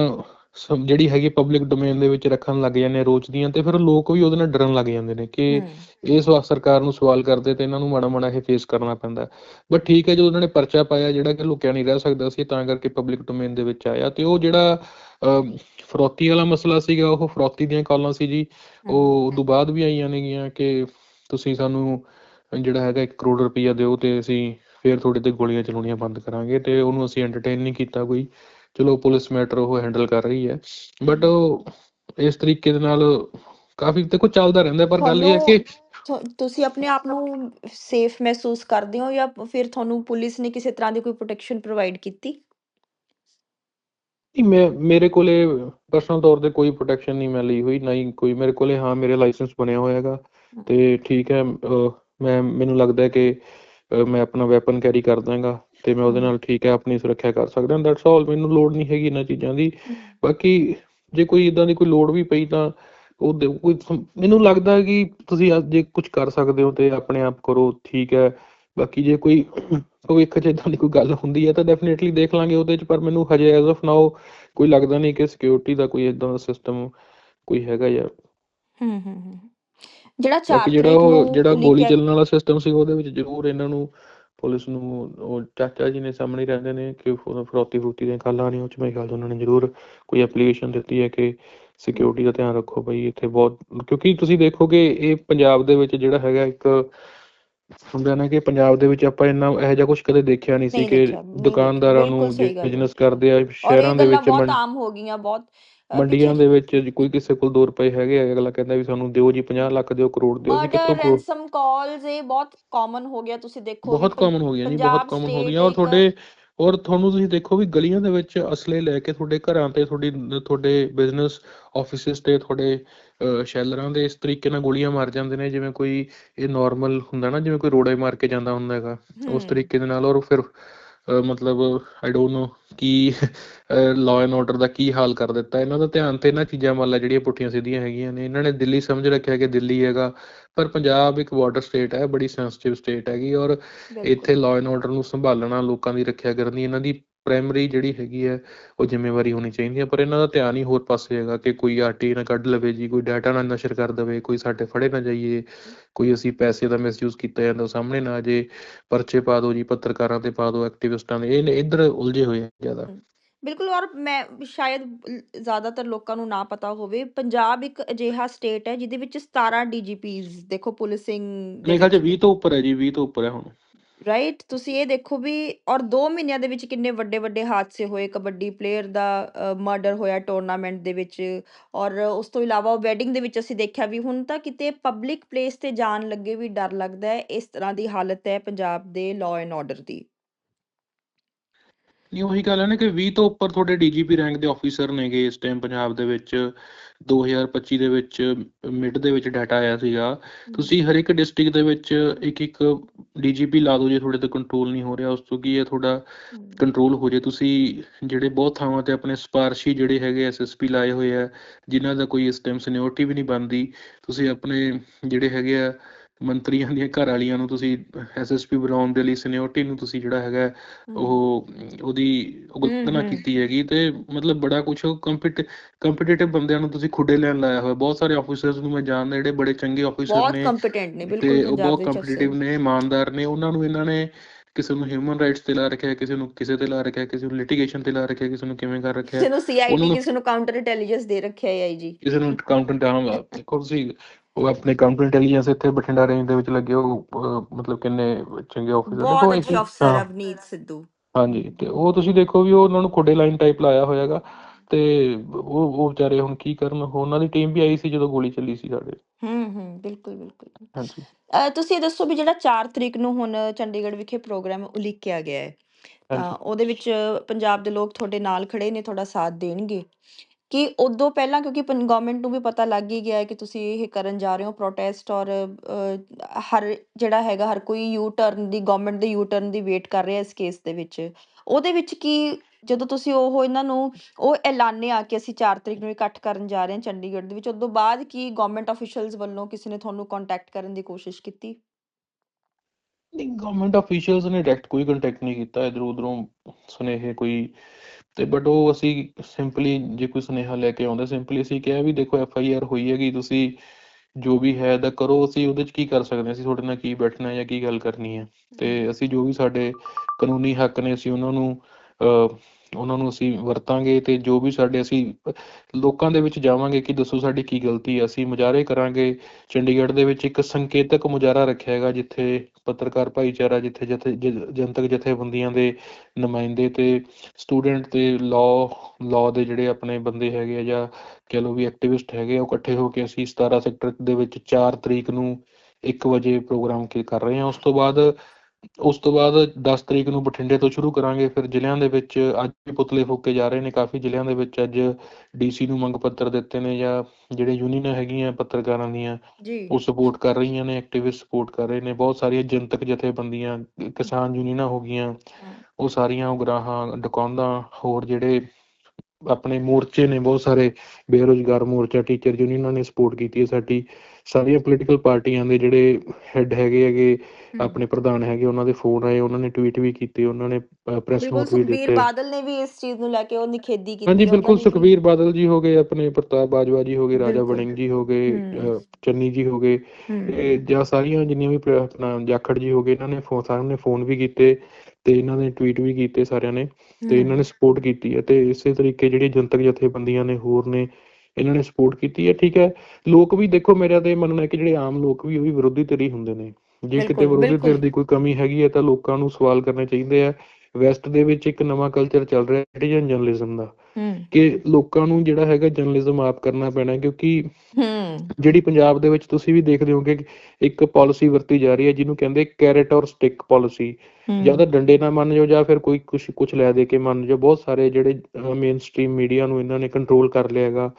ਜਿਹੜੀ ਹੈਗੀ ਪਬਲਿਕ ਡੋਮੇਨ ਦੇ ਵਿੱਚ ਰੱਖਣ ਲੱਗ ਜਾਂਦੇ ਰੋਜ਼ ਦੀਆਂ ਤੇ ਫਿਰ ਲੋਕ ਵੀ ਉਹਦੇ ਨਾਲ ਡਰਨ ਲੱਗ ਜਾਂਦੇ ਨੇ ਕਿ ਹੂੰ। ਇਸ ਵਾਰ ਸਰਕਾਰ ਨੂੰ ਸਵਾਲ ਕਰਦੇ ਤੇ ਇਹਨਾਂ ਨੂੰ ਮਾੜਾ ਮਾੜਾ ਇਹ ਫੇਸ ਕਰਨਾ ਪੈਂਦਾ। ਬਟ ਠੀਕ ਹੈ ਜਦੋਂ ਉਹਨਾਂ ਨੇ ਪਰਚਾ ਪਾਇਆ ਜਿਹੜਾ ਕਿ ਲੁਕਿਆ ਨਹੀਂ ਰਹਿ ਸਕਦਾ ਸੀ ਤਾਂ ਕਰਕੇ ਪਬਲਿਕ ਡੋਮੇਨ ਦੇ ਵਿੱਚ ਆਇਆ ਤੇ ਉਹ ਜਿਹੜਾ ਫਰੌਤੀ ਵਾਲਾ ਮਸਲਾ ਸੀਗਾ ਉਹ ਫਰੌਤੀ ਦੀਆਂ ਕਾਲਾਂ ਸੀ ਜੀ। ਉਹ ਉਦੋਂ ਬਾਅਦ ਵੀ ਆਈਆਂ ਨੇਗੀਆਂ ਕਿ ਤੁਸੀਂ ਸਾਨੂੰ ਜਿਹੜਾ ਹੈਗਾ 1 ਕਰੋੜ ਰੁਪਈਆ ਦਿਓ ਤੇ ਅਸੀਂ ਫੇਰ ਤੁਹਾਡੇ ਤੇ ਗੋਲੀਆਂ ਚਲਾਉਣੀਆਂ ਬੰਦ ਕਰਾਂਗੇ ਤੇ ਉਹਨੂੰ ਅਸੀਂ ਐਂਟਰਟੇਨ ਨਹੀਂ ਕੀਤਾ ਕੋਈ। ਚਲੋ ਪੁਲਿਸ ਮੈਟਰ ਉਹ ਹੈਂਡਲ ਕਰ ਰਹੀ ਹੈ। ਬਟ ਇਸ ਤਰੀਕੇ ਦੇ ਨਾਲ ਕਾਫੀ ਦੇਖੋ ਚੱਲਦਾ ਰਹਿੰਦਾ ਪਰ ਗੱਲ ਇਹ ਹੈ ਕਿ ਤੁਸੀਂ ਆਪਣੇ ਆਪ ਨੂੰ ਸੇਫ ਮਹਿਸੂਸ ਕਰਦੇ ਹੋ ਜਾਂ ਫਿਰ ਤੁਹਾਨੂੰ ਪੁਲਿਸ ਨੇ ਕਿਸੇ ਤਰ੍ਹਾਂ ਦੀ ਕੋਈ ਪ੍ਰੋਟੈਕਸ਼ਨ ਪ੍ਰੋਵਾਈਡ ਕੀਤੀ? ਨਹੀਂ ਮੈਂ ਮੇਰੇ ਕੋਲੇ ਪਰਸਨਲ ਤੌਰ ਤੇ ਕੋਈ ਪ੍ਰੋਟੈਕਸ਼ਨ ਨਹੀਂ ਮੈਂ ਲਈ ਹੋਈ ਨਾ ਹੀ ਕੋਈ ਮੇਰੇ ਕੋਲੇ ਹਾਂ ਮੇਰੇ ਲਾਇਸੈਂਸ ਬਣਿਆ ਹੋਇਆ ਹੈਗਾ। ਤੇ ਠੀਕ ਹੈ ਮੈਂ ਮੈਨੂੰ ਲੱਗਦਾ ਹੈ ਕਿ ਮੈਂ ਆਪਣਾ ਵੈਪਨ ਕੈਰੀ ਕਰ ਦਾਂਗਾ ਤੇ ਮੈਂ ਉਹਦੇ ਨਾਲ ਠੀਕ ਹੈ ਆਪਣੀ ਸੁਰੱਖਿਆ ਕਰ ਸਕਦਾ ਦੈਟਸ ਆਲ ਮੈਨੂੰ ਲੋੜ ਨਹੀਂ ਹੈਗੀ ਇਹਨਾਂ ਚੀਜ਼ਾਂ ਦੀ। ਬਾਕੀ ਜੇ ਕੋਈ ਇਦਾਂ ਦੀ ਕੋਈ ਲੋੜ ਵੀ ਪਈ ਤਾਂ ਉਹ ਕੋਈ ਮੈਨੂੰ ਲੱਗਦਾ ਕਿ ਤੁਸੀਂ ਜੇ ਕੁਝ ਕਰ ਸਕਦੇ ਹੋ ਤੇ ਆਪਣੇ ਆਪ ਕਰੋ ਠੀਕ ਹੈ। ਬਾਕੀ ਜੇ ਕੋਈ ਭਵਿੱਖ 'ਚ ਇਦਾਂ ਦੀ ਕੋਈ ਗੱਲ ਹੁੰਦੀ ਹੈ ਤਾਂ ਡੈਫੀਨਿਟਲੀ ਦੇਖ ਲਾਂਗੇ ਉਹਦੇ 'ਚ ਪਰ ਮੈਨੂੰ ਹਜੇ ਐਜ਼ ਆਫ ਨਾਓ ਕੋਈ ਲੱਗਦਾ ਨਹੀਂ ਕਿ ਸਿਕਿਉਰਿਟੀ ਦਾ ਕੋਈ ਇਦਾਂ ਦਾ ਸਿਸਟਮ ਕੋਈ ਹੈਗਾ ਯਾਰ ਹੂੰ ਹੂੰ ਹੂੰ। ਜਿਹੜਾ 4 ਬਾਕੀ ਜਿਹੜਾ ਉਹ ਜਿਹੜਾ ਗੋਲੀ ਚੱਲਣ ਵਾਲਾ ਸਿਸਟਮ ਸੀ ਉਹਦੇ ਵਿੱਚ ਜ਼ਰੂਰ ਇਹਨਾਂ ਨੂੰ ਪੁਲਿਸ ਨੂੰ ਉਹ ਚਾਚਾ ਜੀ ਨੇ ਸਾਹਮਣੇ ਰਹਿੰਦੇ ਨੇ ਕਿ ਫਰੌਤੀ ਫਰੂਤੀ ਦੀਆਂ ਗੱਲਾਂ ਨਹੀਂ ਉਹ ਚ ਮੇਰੇ ਖਿਆਲ ਉਹਨਾਂ ਨੇ ਜ਼ਰੂਰ ਕੋਈ ਐਪਲੀਕੇਸ਼ਨ ਦਿੱਤੀ ਹੈ ਕਿ ਸਿਕਿਉਰਿਟੀ ਦਾ ਧਿਆਨ ਰੱਖੋ ਬਈ ਇੱਥੇ ਬਹੁਤ ਕਿਉਂਕਿ ਤੁਸੀਂ ਦੇਖੋਗੇ ਇਹ ਪੰਜਾਬ ਦੇ ਵਿੱਚ ਜਿਹੜਾ ਹੈਗਾ ਇੱਕ ਹੁੰਦਾ ਨਾ ਕਿ ਪੰਜਾਬ ਦੇ ਵਿੱਚ ਆਪਾਂ ਇੰਨਾ ਇਹੋ ਜਿਹਾ ਕੁਝ ਕਦੇ ਦੇਖਿਆ ਨਹੀਂ ਸੀ ਕਿ ਦੁਕਾਨਦਾਰਾਂ ਨੂੰ। ਬਿਜ਼ਨਸ ਕਰਦੇ ਆ ਸ਼ਹਿਰਾਂ ਦੇ ਵਿੱਚ ਬਹੁਤ ਆਮ ਹੋ ਗਈਆਂ ਬਹੁਤ ਮੰਡੀਆਂ ਦੇ ਵਿੱਚ ਜੇ ਕੋਈ ਕਿਸੇ ਕੋਲ 2 ਰੁਪਏ ਹੈਗੇ ਆ ਅਗਲਾ ਕਹਿੰਦਾ ਵੀ ਸਾਨੂੰ ਦਿਓ ਜੀ 50 ਲੱਖ ਦਿਓ ਕਰੋੜ ਦਿਓ ਕਿੱਥੋਂ ਮਰਡਰ ਕਰੋੜ ਰੈਂਸਮ ਕਾਲਸ ਇਹ ਬਹੁਤ ਕਾਮਨ ਹੋ ਗਿਆ ਤੁਸੀਂ ਦੇਖੋ ਵੀ ਬਹੁਤ ਕਾਮਨ ਹੋ ਗਈਆਂ ਜੀ ਪੰਜਾਬ ਬਹੁਤ ਕਾਮਨ ਹੋ state ਗਈਆਂ ਔਰ ਇੱਕ- ਤੁਹਾਡੇ ਔਰ ਤੁਹਾਨੂੰ ਤੁਸੀਂ ਦੇਖੋ ਵੀ ਗਲੀਆਂ ਦੇ ਵਿੱਚ ਅਸਲੇ ਲੈ ਕੇ ਤੁਹਾਡੇ ਘਰਾਂ ਤੇ ਤੁਹਾਡੀ ਤੁਹਾਡੇ ਬਿਜ਼ਨਸ ਆਫਿਸਿਸ ਤੇ ਤੁਹਾਡੇ ਅਹ, ਸ਼ੈਲਰਾਂ ਦੇ ਇਸ ਤਰੀਕੇ ਨਾਲ ਗੋਲੀਆਂ ਮਾਰ ਜਾਂਦੇ ਨੇ ਜਿਵੇਂ ਕੋਈ ਇਹ ਨਾਰਮਲ ਹੁੰਦਾ ਨਾ ਜਿਵੇਂ ਕੋਈ ਰੋੜੇ ਮਾਰ ਕੇ ਜਾਂਦਾ ਹੁੰਦਾ ਹੈਗਾ ਉਸ ਹਮ। ਤਰੀਕੇ ਦੇ ਨਾਲ ਔਰ ਫਿਰ ਮਤਲਬ ਆਈ ਡੋਨਟ ਨੋ ਕੀ ਲਾਅ ਐਂਡ ਆਰਡਰ ਦਾ ਕੀ ਹਾਲ ਕਰ ਦਿੱਤਾ ਇਹਨਾਂ ਦਾ ਧਿਆਨ ਤੇ ਇਹਨਾਂ ਚੀਜ਼ਾਂ ਵੱਲ ਹੈ ਜਿਹੜੀਆਂ ਪੁੱਠੀਆਂ ਸਿੱਧੀਆਂ ਹੈਗੀਆਂ ਨੇ ਇਹਨਾਂ ਨੇ ਦਿੱਲੀ ਸਮਝ ਰੱਖਿਆ ਕਿ ਦਿੱਲੀ ਹੈਗਾ ਪਰ ਪੰਜਾਬ ਇੱਕ ਬਾਰਡਰ ਸਟੇਟ ਹੈ ਬੜੀ ਸੈਂਸਿਟਿਵ ਸਟੇਟ ਹੈਗੀ ਔਰ। ਇੱਥੇ ਲਾਅ ਐਂਡ ਆਰਡਰ ਨੂੰ ਸੰਭਾਲਣਾ ਲੋਕਾਂ ਦੀ ਰੱਖਿਆ ਕਰਨੀ ਇਹਨਾਂ ਦੀ ਪ੍ਰਾਇਮਰੀ ਜਿਹੜੀ ਹੈਗੀ ਹੈ ਉਹ ਜ਼ਿੰਮੇਵਾਰੀ ਹੋਣੀ ਚਾਹੀਦੀ ਹੈ ਪਰ ਇਹਨਾਂ ਦਾ ਧਿਆਨ ਹੀ ਹੋਰ ਪਾਸੇ ਹੈਗਾ ਕਿ ਕੋਈ ਆਰਟੀ ਨਾ ਕੱਢ ਲਵੇ ਜੀ ਕੋਈ ਡਾਟਾ ਨਾ ਨਸ਼ਰ ਕਰ ਦਵੇ ਕੋਈ ਸਾਡੇ ਫੜੇ ਨਾ ਜਾਈਏ ਕੋਈ ਅਸੀਂ ਪੈਸੇ ਦਾ ਮਿਸਯੂਜ਼ ਕੀਤਾ ਜਾਂਦਾ ਸਾਹਮਣੇ ਨਾ ਆ ਜੇ ਪਰਚੇ ਪਾ ਦਿਓ ਜੀ ਪੱਤਰਕਾਰਾਂ ਤੇ ਪਾ ਦਿਓ ਐਕਟਿਵਿਸਟਾਂ ਦੇ ਇਹ ਇੱਧਰ ਉਲਝੇ ਹੋਏ ਆ ਜ਼ਿਆਦਾ। ਬਿਲਕੁਲ ਔਰ ਮੈਂ ਸ਼ਾਇਦ ਜ਼ਿਆਦਾਤਰ ਲੋਕਾਂ ਨੂੰ ਨਾ ਪਤਾ ਹੋਵੇ, ਪੰਜਾਬ ਇੱਕ ਅਜਿਹਾ ਸਟੇਟ ਹੈ ਜਿਹਦੇ ਵਿੱਚ 17 ਡੀਜੀਪੀਜ਼ ਦੇਖੋ ਪੁਲਿਸਿੰਗ ਮੇਰੇ ਖਿਆਲ 'ਚ ਵਿੱਚ। 20 ਤੋਂ ਉੱਪਰ ਹੈ ਜੀ 20 ਤੋਂ ਉੱਪਰ ਹੈ ਹੁਣ। ਰਾਈਟ ਤੁਸੀਂ ਇਹ ਦੇਖੋ ਵੀ ਔਰ 2 ਮਹੀਨਿਆਂ ਦੇ ਵਿੱਚ ਕਿੰਨੇ ਵੱਡੇ-ਵੱਡੇ ਹਾਦਸੇ ਹੋਏ। ਕਬੱਡੀ ਪਲੇਅਰ ਦਾ ਮਰਡਰ ਹੋਇਆ ਟੂਰਨਾਮੈਂਟ ਦੇ ਵਿੱਚ ਔਰ ਉਸ ਤੋਂ ਇਲਾਵਾ ਵੈਡਿੰਗ ਦੇ ਵਿੱਚ ਅਸੀਂ ਦੇਖਿਆ ਵੀ ਹੁਣ ਤਾਂ ਕਿਤੇ ਪਬਲਿਕ ਪਲੇਸ ਤੇ ਜਾਣ ਲੱਗੇ ਵੀ ਡਰ ਲੱਗਦਾ ਹੈ। ਇਸ ਤਰ੍ਹਾਂ ਦੀ ਹਾਲਤ ਹੈ ਪੰਜਾਬ ਦੇ ਲਾਅ ਐਂਡ ਆਰਡਰ ਦੀ। ਨਹੀਂ ਉਹੀ ਗੱਲ ਹੈ ਨਾ ਕਿ 20 ਤੋਂ ਉੱਪਰ ਤੁਹਾਡੇ ਡੀਜੀਪੀ ਰੈਂਕ ਦੇ ਆਫੀਸਰ ਨੇਗੇ ਇਸ ਟਾਈਮ ਪੰਜਾਬ ਦੇ ਵਿੱਚ। 2025 ਦੇ ਵਿੱਚ ਮਿਡ ਦੇ ਵਿੱਚ ਡਾਟਾ ਆਇਆ ਸੀਗਾ। ਤੁਸੀਂ ਹਰ ਇੱਕ ਡਿਸਟ੍ਰਿਕਟ ਦੇ ਵਿੱਚ ਇੱਕ ਇੱਕ ਡੀਜੀਪੀ ਲਾ ਦਿਓ ਜੇ ਤੁਹਾਡੇ ਤੇ ਕੰਟਰੋਲ ਨਹੀਂ ਹੋ ਰਿਹਾ ਉਸ ਤੋਂ ਕੀ ਹੈ ਤੁਹਾਡਾ ਕੰਟਰੋਲ ਹੋ ਜੇ। ਤੁਸੀਂ ਜਿਹੜੇ ਬਹੁਤ ਥਾਵਾਂ ਤੇ ਆਪਣੇ ਸਿਫਾਰਸ਼ੀ ਜਿਹੜੇ ਹੈਗੇ ਐਸਐਸਪੀ ਲਾਏ ਹੋਏ ਆ ਜਿਨ੍ਹਾਂ ਦਾ ਕੋਈ ਇਸ ਟਾਈਮ ਸੀਨੀਅਰਟੀ ਵੀ ਨਹੀਂ ਬਣਦੀ ਤੁਸੀਂ ਆਪਣੇ ਜਿਹੜੇ ਹੈਗੇ ਆ ਮੰਤਰੀਆਂ ਦੀਆਂ ਘਰ ਵਾਲੀਆਂ ਨੂੰ ਤੁਸੀਂ ਐਸਐਸਪੀ ਬਣਾਉਣ ਦੇ ਲਈ ਸੀਨੀਅਰਟੀ ਨੂੰ ਤੁਸੀਂ ਜਿਹੜਾ ਹੈਗਾ ਉਹ ਉਹਦੀ ਹਮ। ਕੀਤੀ ਹੈਗੀ ਤੇ ਮਤਲਬ ਬੜਾ ਕੁਝ ਕੰਪੀਟ ਕੰਪੀਟੀਟਿਵ ਬੰਦਿਆਂ ਨੂੰ ਤੁਸੀਂ ਖੁੱਡੇ ਲੈਣ ਲਾਇਆ ਹੋਇਆ। ਬਹੁਤ ਸਾਰੇ ਆਫੀਸਰਸ ਨੂੰ ਮੈਂ ਜਾਣਦਾ ਜਿਹੜੇ ਬੜੇ ਚੰਗੇ ਆਫੀਸਰ ਬਹੁਤ ਨੇ ਕੰਪੀਟੈਂਟ ਨੇ ਬਿਲਕੁਲ ਉਹ ਬਹੁਤ ਕੰਪੀਟੀਟਿਵ ਨੇ ਇਮਾਨਦਾਰ ਨੇ। ਉਹਨਾਂ ਨੂੰ ਇਹਨਾਂ ਨੇ ਕਿਸੇ ਨੂੰ ਹਿਊਮਨ ਰਾਈਟਸ ਤੇ ਲਾ ਰੱਖਿਆ ਕਿਸੇ ਨੂੰ ਕਿਸੇ ਤੇ ਲਾ ਰੱਖਿਆ ਕਿਸੇ ਨੂੰ ਲਿਟੀਗੇਸ਼ਨ ਤੇ ਲਾ ਰੱਖਿਆ ਕਿਸੇ ਨੂੰ ਕਿਵੇਂ ਕਰ ਰੱਖਿਆ। ਕਿਸੇ ਨੂੰ ਸੀਆਈਡੀ ਕਿਸੇ ਨੂੰ ਕਾਊਂਟਰ ਇੰਟੈਲੀਜੈਂਸ ਦੇ ਰੱਖਿਆ ਹੈ ਆਈਜੀ ਕਿਸੇ ਨੂੰ ਆਮ ਦੇਖੋ ਤੁਸੀਂ ਉਹ ਆਪਣੇ ਕਾਊਂਟਰ ਇੰਟੈਲੀਜੈਂਸ ਇੱਥੇ ਬਠਿੰਡਾ ਰੇਂਜ ਦੇ ਵਿੱਚ ਲੱਗੇ ਉਹ ਮਤਲਬ ਕਿੰਨੇ ਚੰਗੇ ਆਫੀਸਰ ਦੇਖੋ ਬਹੁਤ ਅੱਛੇ ਅਫਸਰ ਹਾਂ। ਅਵਨੀਤ ਸਿੱਧੂ। ਹਾਂਜੀ ਤੇ ਉਹ ਤੁਸੀਂ ਦੇਖੋ ਵੀ ਉਹ ਉਹਨਾਂ ਨੂੰ ਖੁੱਡੇ ਲਾਈਨ ਟਾਈਪ ਲਾਇਆ ਹੋਇਆਗਾ ਤੇ ਉਹ ਉਹ ਵਿਚਾਰੇ ਹੁਣ ਕੀ ਕਰਨ ਉਹਨਾਂ ਦੀ ਟੀਮ ਵੀ ਆਈ ਸੀ ਜਦੋਂ ਗੋਲੀ ਚੱਲੀ ਸੀ ਸਾਡੇ। ਹੂੰ ਹੂੰ ਬਿਲਕੁਲ ਬਿਲਕੁਲ। ਹਾਂਜੀ। ਤੁਸੀਂ ਦੱਸੋ ਵੀ ਜਿਹੜਾ 4 ਤਰੀਕ ਨੂੰ ਹੁਣ ਚੰਡੀਗੜ੍ਹ ਵਿਖੇ ਪ੍ਰੋਗਰਾਮ ਉਲੀਕਿਆ ਗਿਆ ਹੈ ਉਹਦੇ ਵਿੱਚ ਪੰਜਾਬ ਦੇ ਲੋਕ ਤੁਹਾਡੇ ਨਾਲ ਖੜੇ ਨੇ ਤੁਹਾਡਾ ਸਾਥ ਦੇਣਗੇ। ਕਿ ਉਦੋਂ ਪਹਿਲਾਂ, ਕਿਉਂਕਿ ਗਵਰਨਮੈਂਟ ਨੂੰ ਵੀ ਪਤਾ ਲੱਗ ਹੀ ਗਿਆ ਕਿ ਤੁਸੀਂ ਇਹ ਕਰਨ ਜਾ ਰਹੇ ਹੋ ਪ੍ਰੋਟੈਸਟ ਔਰ ਹਰ ਜਿਹੜਾ ਹੈਗਾ, ਹਰ ਕੋਈ ਯੂ ਟਰਨ ਦੀ ਗਵਰਨਮੈਂਟ ਦੇ ਯੂ ਟਰਨ ਦੀ ਵੇਟ ਕਰ ਰਿਹਾ ਇਸ ਕੇਸ ਦੇ ਵਿੱਚ। ਉਹਦੇ ਵਿੱਚ ਕੀ, ਜਦੋਂ ਤੁਸੀਂ ਉਹ ਇਹਨਾਂ ਨੂੰ, ਉਹ ਐਲਾਨਿਆ ਕਿ ਅਸੀਂ 4 ਤਰੀਕ ਨੂੰ ਇਕੱਠ ਕਰਨ ਜਾ ਰਹੇ ਹਾਂ ਚੰਡੀਗੜ੍ਹ ਦੇ ਵਿੱਚ, ਉਦੋਂ ਬਾਅਦ ਕੀ ਗਵਰਨਮੈਂਟ ਅਫੀਸ਼ੀਅਲਸ ਵੱਲੋਂ ਕਿਸੇ ਨੇ ਤੁਹਾਨੂੰ ਕੰਟੈਕਟ ਕਰਨ ਦੀ ਕੋਸ਼ਿਸ਼ ਕੀਤੀ? ਨਹੀਂ ਗਵਰਨਮੈਂਟ ਅਫੀਸ਼ੀਅਲਸ ਨੇ ਡਾਇਰੈਕਟ ਕੋਈ ਕੰਟੈਕਟ ਨਹੀਂ ਕੀਤਾ। ਇਧਰੋਂ ਉਧਰੋਂ ਸੁਨੇਹੇ ਕੋਈ ਤੇ ਬਟ ਉਹ ਅਸੀਂ ਸਿੰਪਲੀ ਜੇ ਕੋਈ ਸੁਨੇਹਾ ਲੈ ਕੇ ਆਉਂਦੇ ਸਿੰਪਲੀ ਅਸੀਂ ਕਿਹਾ ਵੀ ਦੇਖੋ ਐਫ ਆਈ ਆਰ ਹੋਈ ਹੈਗੀ ਤੁਸੀਂ ਜੋ ਵੀ ਹੈ ਦਾ ਕਰੋ ਅਸੀਂ ਉਹਦੇ ਚ ਕੀ ਕਰ ਸਕਦੇ ਹਾਂ? ਅਸੀਂ ਤੁਹਾਡੇ ਨਾਲ ਕੀ ਬੈਠਣਾ ਹੈ ਜਾਂ ਕੀ ਗੱਲ ਕਰਨੀ ਹੈ? ਤੇ ਅਸੀਂ ਜੋ ਵੀ ਸਾਡੇ ਕਾਨੂੰਨੀ ਹੱਕ ਨੇ ਅਸੀਂ ਉਹਨਾਂ ਨੂੰ ਉਹਨਾਂ ਨੂੰ ਅਸੀਂ ਵਰਤਾਂਗੇ ਤੇ ਜੋ ਵੀ ਸਾਡੇ ਅਸੀਂ ਲੋਕਾਂ ਦੇ ਵਿੱਚ ਜਾਵਾਂਗੇ ਕਿ ਦੱਸੋ ਸਾਡੀ ਕੀ ਗਲਤੀ ਹੈ? ਅਸੀਂ ਮੁਜ਼ਾਹਰੇ ਕਰਾਂਗੇ। ਚੰਡੀਗੜ੍ਹ ਦੇ ਵਿੱਚ ਇੱਕ ਸੰਕੇਤਕ ਮੁਜ਼ਾਹਰਾ ਰੱਖਿਆ ਹੈਗਾ ਜਿੱਥੇ ਪੱਤਰਕਾਰ ਭਾਈਚਾਰਾ ਜਿੱਥੇ ਜਥੇ ਜਨਤਕ ਜਥੇਬੰਦੀਆਂ ਦੇ ਨੁਮਾਇੰਦੇ ਤੇ ਸਟੂਡੈਂਟ ਤੇ ਲਾਅ ਲਾਅ ਦੇ ਜਿਹੜੇ ਆਪਣੇ ਬੰਦੇ ਹੈਗੇ ਆ ਜਾਂ ਕਹਿ ਲਓ ਵੀ ਐਕਟਿਵਿਸਟ ਹੈਗੇ ਆ, ਉਹ ਇਕੱਠੇ ਹੋ ਕੇ ਅਸੀਂ 17 ਸੈਕਟਰ ਦੇ ਵਿੱਚ 4 ਤਰੀਕ ਨੂੰ 1 ਵਜੇ ਪ੍ਰੋਗਰਾਮ ਕੀ ਕਰ ਰਹੇ ਹਾਂ। ਉਸ ਤੋਂ ਬਾਅਦ ਉਸ ਤੋਂ ਬਾਅਦ 10 ਤਰੀਕ ਨੂੰ ਬਠਿੰਡੇ ਤੋਂ ਸ਼ੁਰੂ ਕਰਾਂਗੇ ਫਿਰ ਜ਼ਿਲ੍ਹਿਆਂ ਦੇ ਵਿੱਚ ਅੱਜ ਵੀ ਪੁਤਲੇ ਫੂਕੇ ਜਾ ਰਹੇ ਨੇ ਕਾਫੀ ਜ਼ਿਲ੍ਹਿਆਂ ਦੇ ਵਿੱਚ ਅੱਜ ਡੀਸੀ ਨੂੰ ਮੰਗ ਪੱਤਰ ਦਿੱਤੇ ਨੇ ਜਾਂ ਜਿਹੜੇ ਯੂਨੀਅਨਾਂ ਹੈਗੀਆਂ ਪੱਤਰਕਾਰਾਂ ਦੀਆਂ ਉਹ ਸਪੋਰਟ ਕਰ ਰਹੀਆਂ ਨੇ ਐਕਟਿਵਿਸਟ ਸਪੋਰਟ ਕਰ ਰਹੇ ਨੇ ਬਹੁਤ ਸਾਰੀਆਂ ਜਨਤਕ ਜਥੇਬੰਦੀਆਂ ਕਿਸਾਨ ਯੂਨੀਅਨਾਂ ਹੋ ਗਈਆਂ ਉਹ ਸਾਰੀਆਂ ਉਗਰਾਹਾਂ ਦੁਕਾਨਦਾਰ ਹੋਰ ਜਿਹੜੇ ਆਪਣੇ ਮੋਰਚੇ ਨੇ ਬਹੁਤ ਸਾਰੇ ਬੇਰੁਜ਼ਗਾਰ ਮੋਰਚਾ ਟੀਚਰ ਯੂਨੀਅਨਾਂ ਨੇ ਸਪੋਰਟ ਕੀਤੀ ਹੈ ਸਾਡੀ। ਸਾਰੀਆਂ ਪੋਲੀਟੀਕਲ ਪਾਰਟੀਆਂ ਦੇ ਜਿਹੜੇ ਹੈੱਡ ਹੈਗੇ ਹੈਗੇ। ਆਪਣੇ ਪ੍ਰਧਾਨ ਹੈਗੇ ਉਹਨਾਂ ਦੇ ਫੋਨ ਆਏ ਉਹਨਾਂ ਨੇ ਟਵੀਟ ਵੀ ਕੀਤੇ ਉਹਨਾਂ ਨੇ ਪ੍ਰੈਸ ਨੋਟ ਵੀ ਸੁਖਬੀਰ ਦਿੱਤੇ ਬਾਦਲ ਨੇ ਵੀ ਇਸ ਚੀਜ਼ ਨੂੰ ਲੈ ਕੇ ਉਹ ਨਿਖੇਧੀ ਕੀਤੀ ਹਾਂਜੀ ਬਿਲਕੁਲ ਸੁਖਬੀਰ ਬਾਦਲ ਜੀ ਹੋ ਗਏ ਆਪਣੇ ਪ੍ਰਤਾਪ ਬਾਜਵਾ ਜੀ ਹੋ ਗਏ ਰਾਜਾ। ਵੜਿੰਗ ਜੀ ਹੋ ਗਏ ਚੰਨੀ ਜੀ ਹੋ ਗਏ ਇਹ ਜਾਂ ਸਾਰੀਆਂ ਜਿੰਨੀਆਂ ਵੀ ਆਪਣਾ ਜਾਖੜ ਜੀ ਹੋ ਗਏ ਇਹਨਾਂ ਨੇ ਫੋਨ ਸਾਰਿਆਂ ਨੇ ਫੋਨ ਵੀ ਕੀਤੇ ਤੇ ਇਹਨਾਂ ਨੇ ਟਵੀਟ ਵੀ ਕੀਤੇ ਸਾਰਿਆਂ ਨੇ ਤੇ ਇਹਨਾਂ ਨੇ ਸਪੋਰਟ ਕੀਤੀ ਹੈ ਤੇ ਇਸੇ ਤਰੀਕੇ ਜਿਹੜੀ ਜਨਤਕ ਜਥੇਬੰਦੀਆਂ ਨੇ ਹੋਰ ਨੇ ਇਹਨਾਂ ਨੇ ਸਪੋਰਟ ਕੀਤੀ ਹੈ। ਠੀਕ ਹੈ ਲੋਕ ਵੀ ਦੇਖੋ ਮੇਰਾ ਤੇ ਮੰਨਣਾ ਹੈ ਕਿ ਜਿਹੜੇ ਆਮ ਲੋਕ ਵੀ ਉਹ ਵੀ ਵਿਰੋਧੀ ਧਿਰ ਹੀ ਹੁੰਦੇ ਨੇ। ਜੇ ਕਿਤੇ ਵਿਰੋਧੀ ਧਿਰ। ਦੀ ਕੋਈ ਕਮੀ ਹੈਗੀ ਹੈ ਤਾਂ ਲੋਕਾਂ ਨੂੰ ਸਵਾਲ ਕਰਨੇ ਚਾਹੀਦੇ ਆ ਵੈਸਟ ਦੇ ਵਿੱਚ ਇੱਕ ਨਵਾਂ ਕਲਚਰ ਚੱਲ ਰਿਹਾ ਸਿਟੀਜ਼ਨ ਜਰਨਲਿਜ਼ਮ ਦਾ। ਕਿ ਲੋਕਾਂ ਨੂੰ ਜਿਹੜਾ ਹੈਗਾ ਜਰਨਲਿਜ਼ਮ ਆਪ ਕਰਨਾ ਪੈਣਾ ਕਿਉਂਕਿ ਜਿਹੜੀ ਪੰਜਾਬ ਦੇ ਵਿੱਚ ਤੁਸੀਂ ਵੀ ਦੇਖਦੇ ਹੋਗੇ ਇੱਕ ਪਾਲਿਸੀ ਵਰਤੀ ਜਾ ਰਹੀ ਹੈ ਜਿਹਨੂੰ ਕਹਿੰਦੇ ਕੈਰਟ ਔਰ ਸਟਿਕ ਪਾਲਿਸੀ ਜਾਂ ਤਾਂ ਡੰਡੇ ਨਾਲ ਮੰਨ ਜਾਓ ਜਾਂ ਫਿਰ ਕੋਈ ਕੁਝ ਕੁਝ ਲੈ ਦੇ ਕੇ ਮੰਨ ਜਾਓ। ਬਹੁਤ ਸਾਰੇ ਜਿਹੜੇ ਮੇਨ ਸਟ੍ਰੀਮ ਮੀਡੀਆ ਨੂੰ ਇਹਨਾਂ ਨੇ ਕੰਟਰੋਲ ਕਰ ਲਿਆ ਹੈਗਾ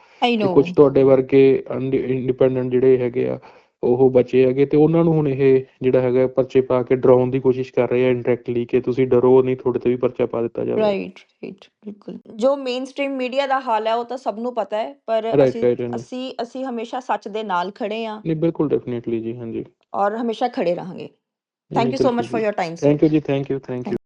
ਕੁਝ ਤੁਹਾਡੇ ਵਰਗੇ ਇੰਡੀਪੈਂਡੈਂਟ ਜਿਹੜੇ ਹੈਗੇ ਆ ਉਹ ਬਚੇ ਹੈਗੇ ਤੇ ਉਹਨਾਂ ਨੂੰ ਹੁਣ ਇਹ ਜਿਹੜਾ ਹੈਗਾ ਪਰਚੇ ਪਾ ਕੇ ਡਰਾਉਣ ਦੀ ਕੋਸ਼ਿਸ਼ ਕਰ ਰਹੇ ਆ ਇਨਡਾਇਰੈਕਟਲੀ ਕਿ ਤੁਸੀਂ ਡਰੋ ਨਹੀਂ ਤੁਹਾਡੇ ਤੇ ਵੀ ਪਰਚਾ ਪਾ ਦਿੱਤਾ ਜਾਵੇ। ਰਾਈਟ ਰਾਈਟ ਬਿਲਕੁਲ। ਜੋ ਮੇਨ ਸਟ੍ਰੀਮ ਮੀਡੀਆ ਦਾ ਹਾਲ ਹੈ ਉਹ ਤਾਂ ਸਭ ਨੂੰ ਪਤਾ ਹੈ ਪਰ ਅਸੀਂ ਅਸੀਂ ਅਸੀਂ ਹਮੇਸ਼ਾ ਸੱਚ ਦੇ ਨਾਲ ਖੜੇ ਆ ਨਹੀਂ ਬਿਲਕੁਲ ਡੈਫੀਨਿਟਲੀ ਜੀ ਹਾਂਜੀ। ਔਰ ਹਮੇਸ਼ਾ ਖੜੇ ਰਹਾਂਗੇ। Thank you so much for your time thank you ji thank you thank you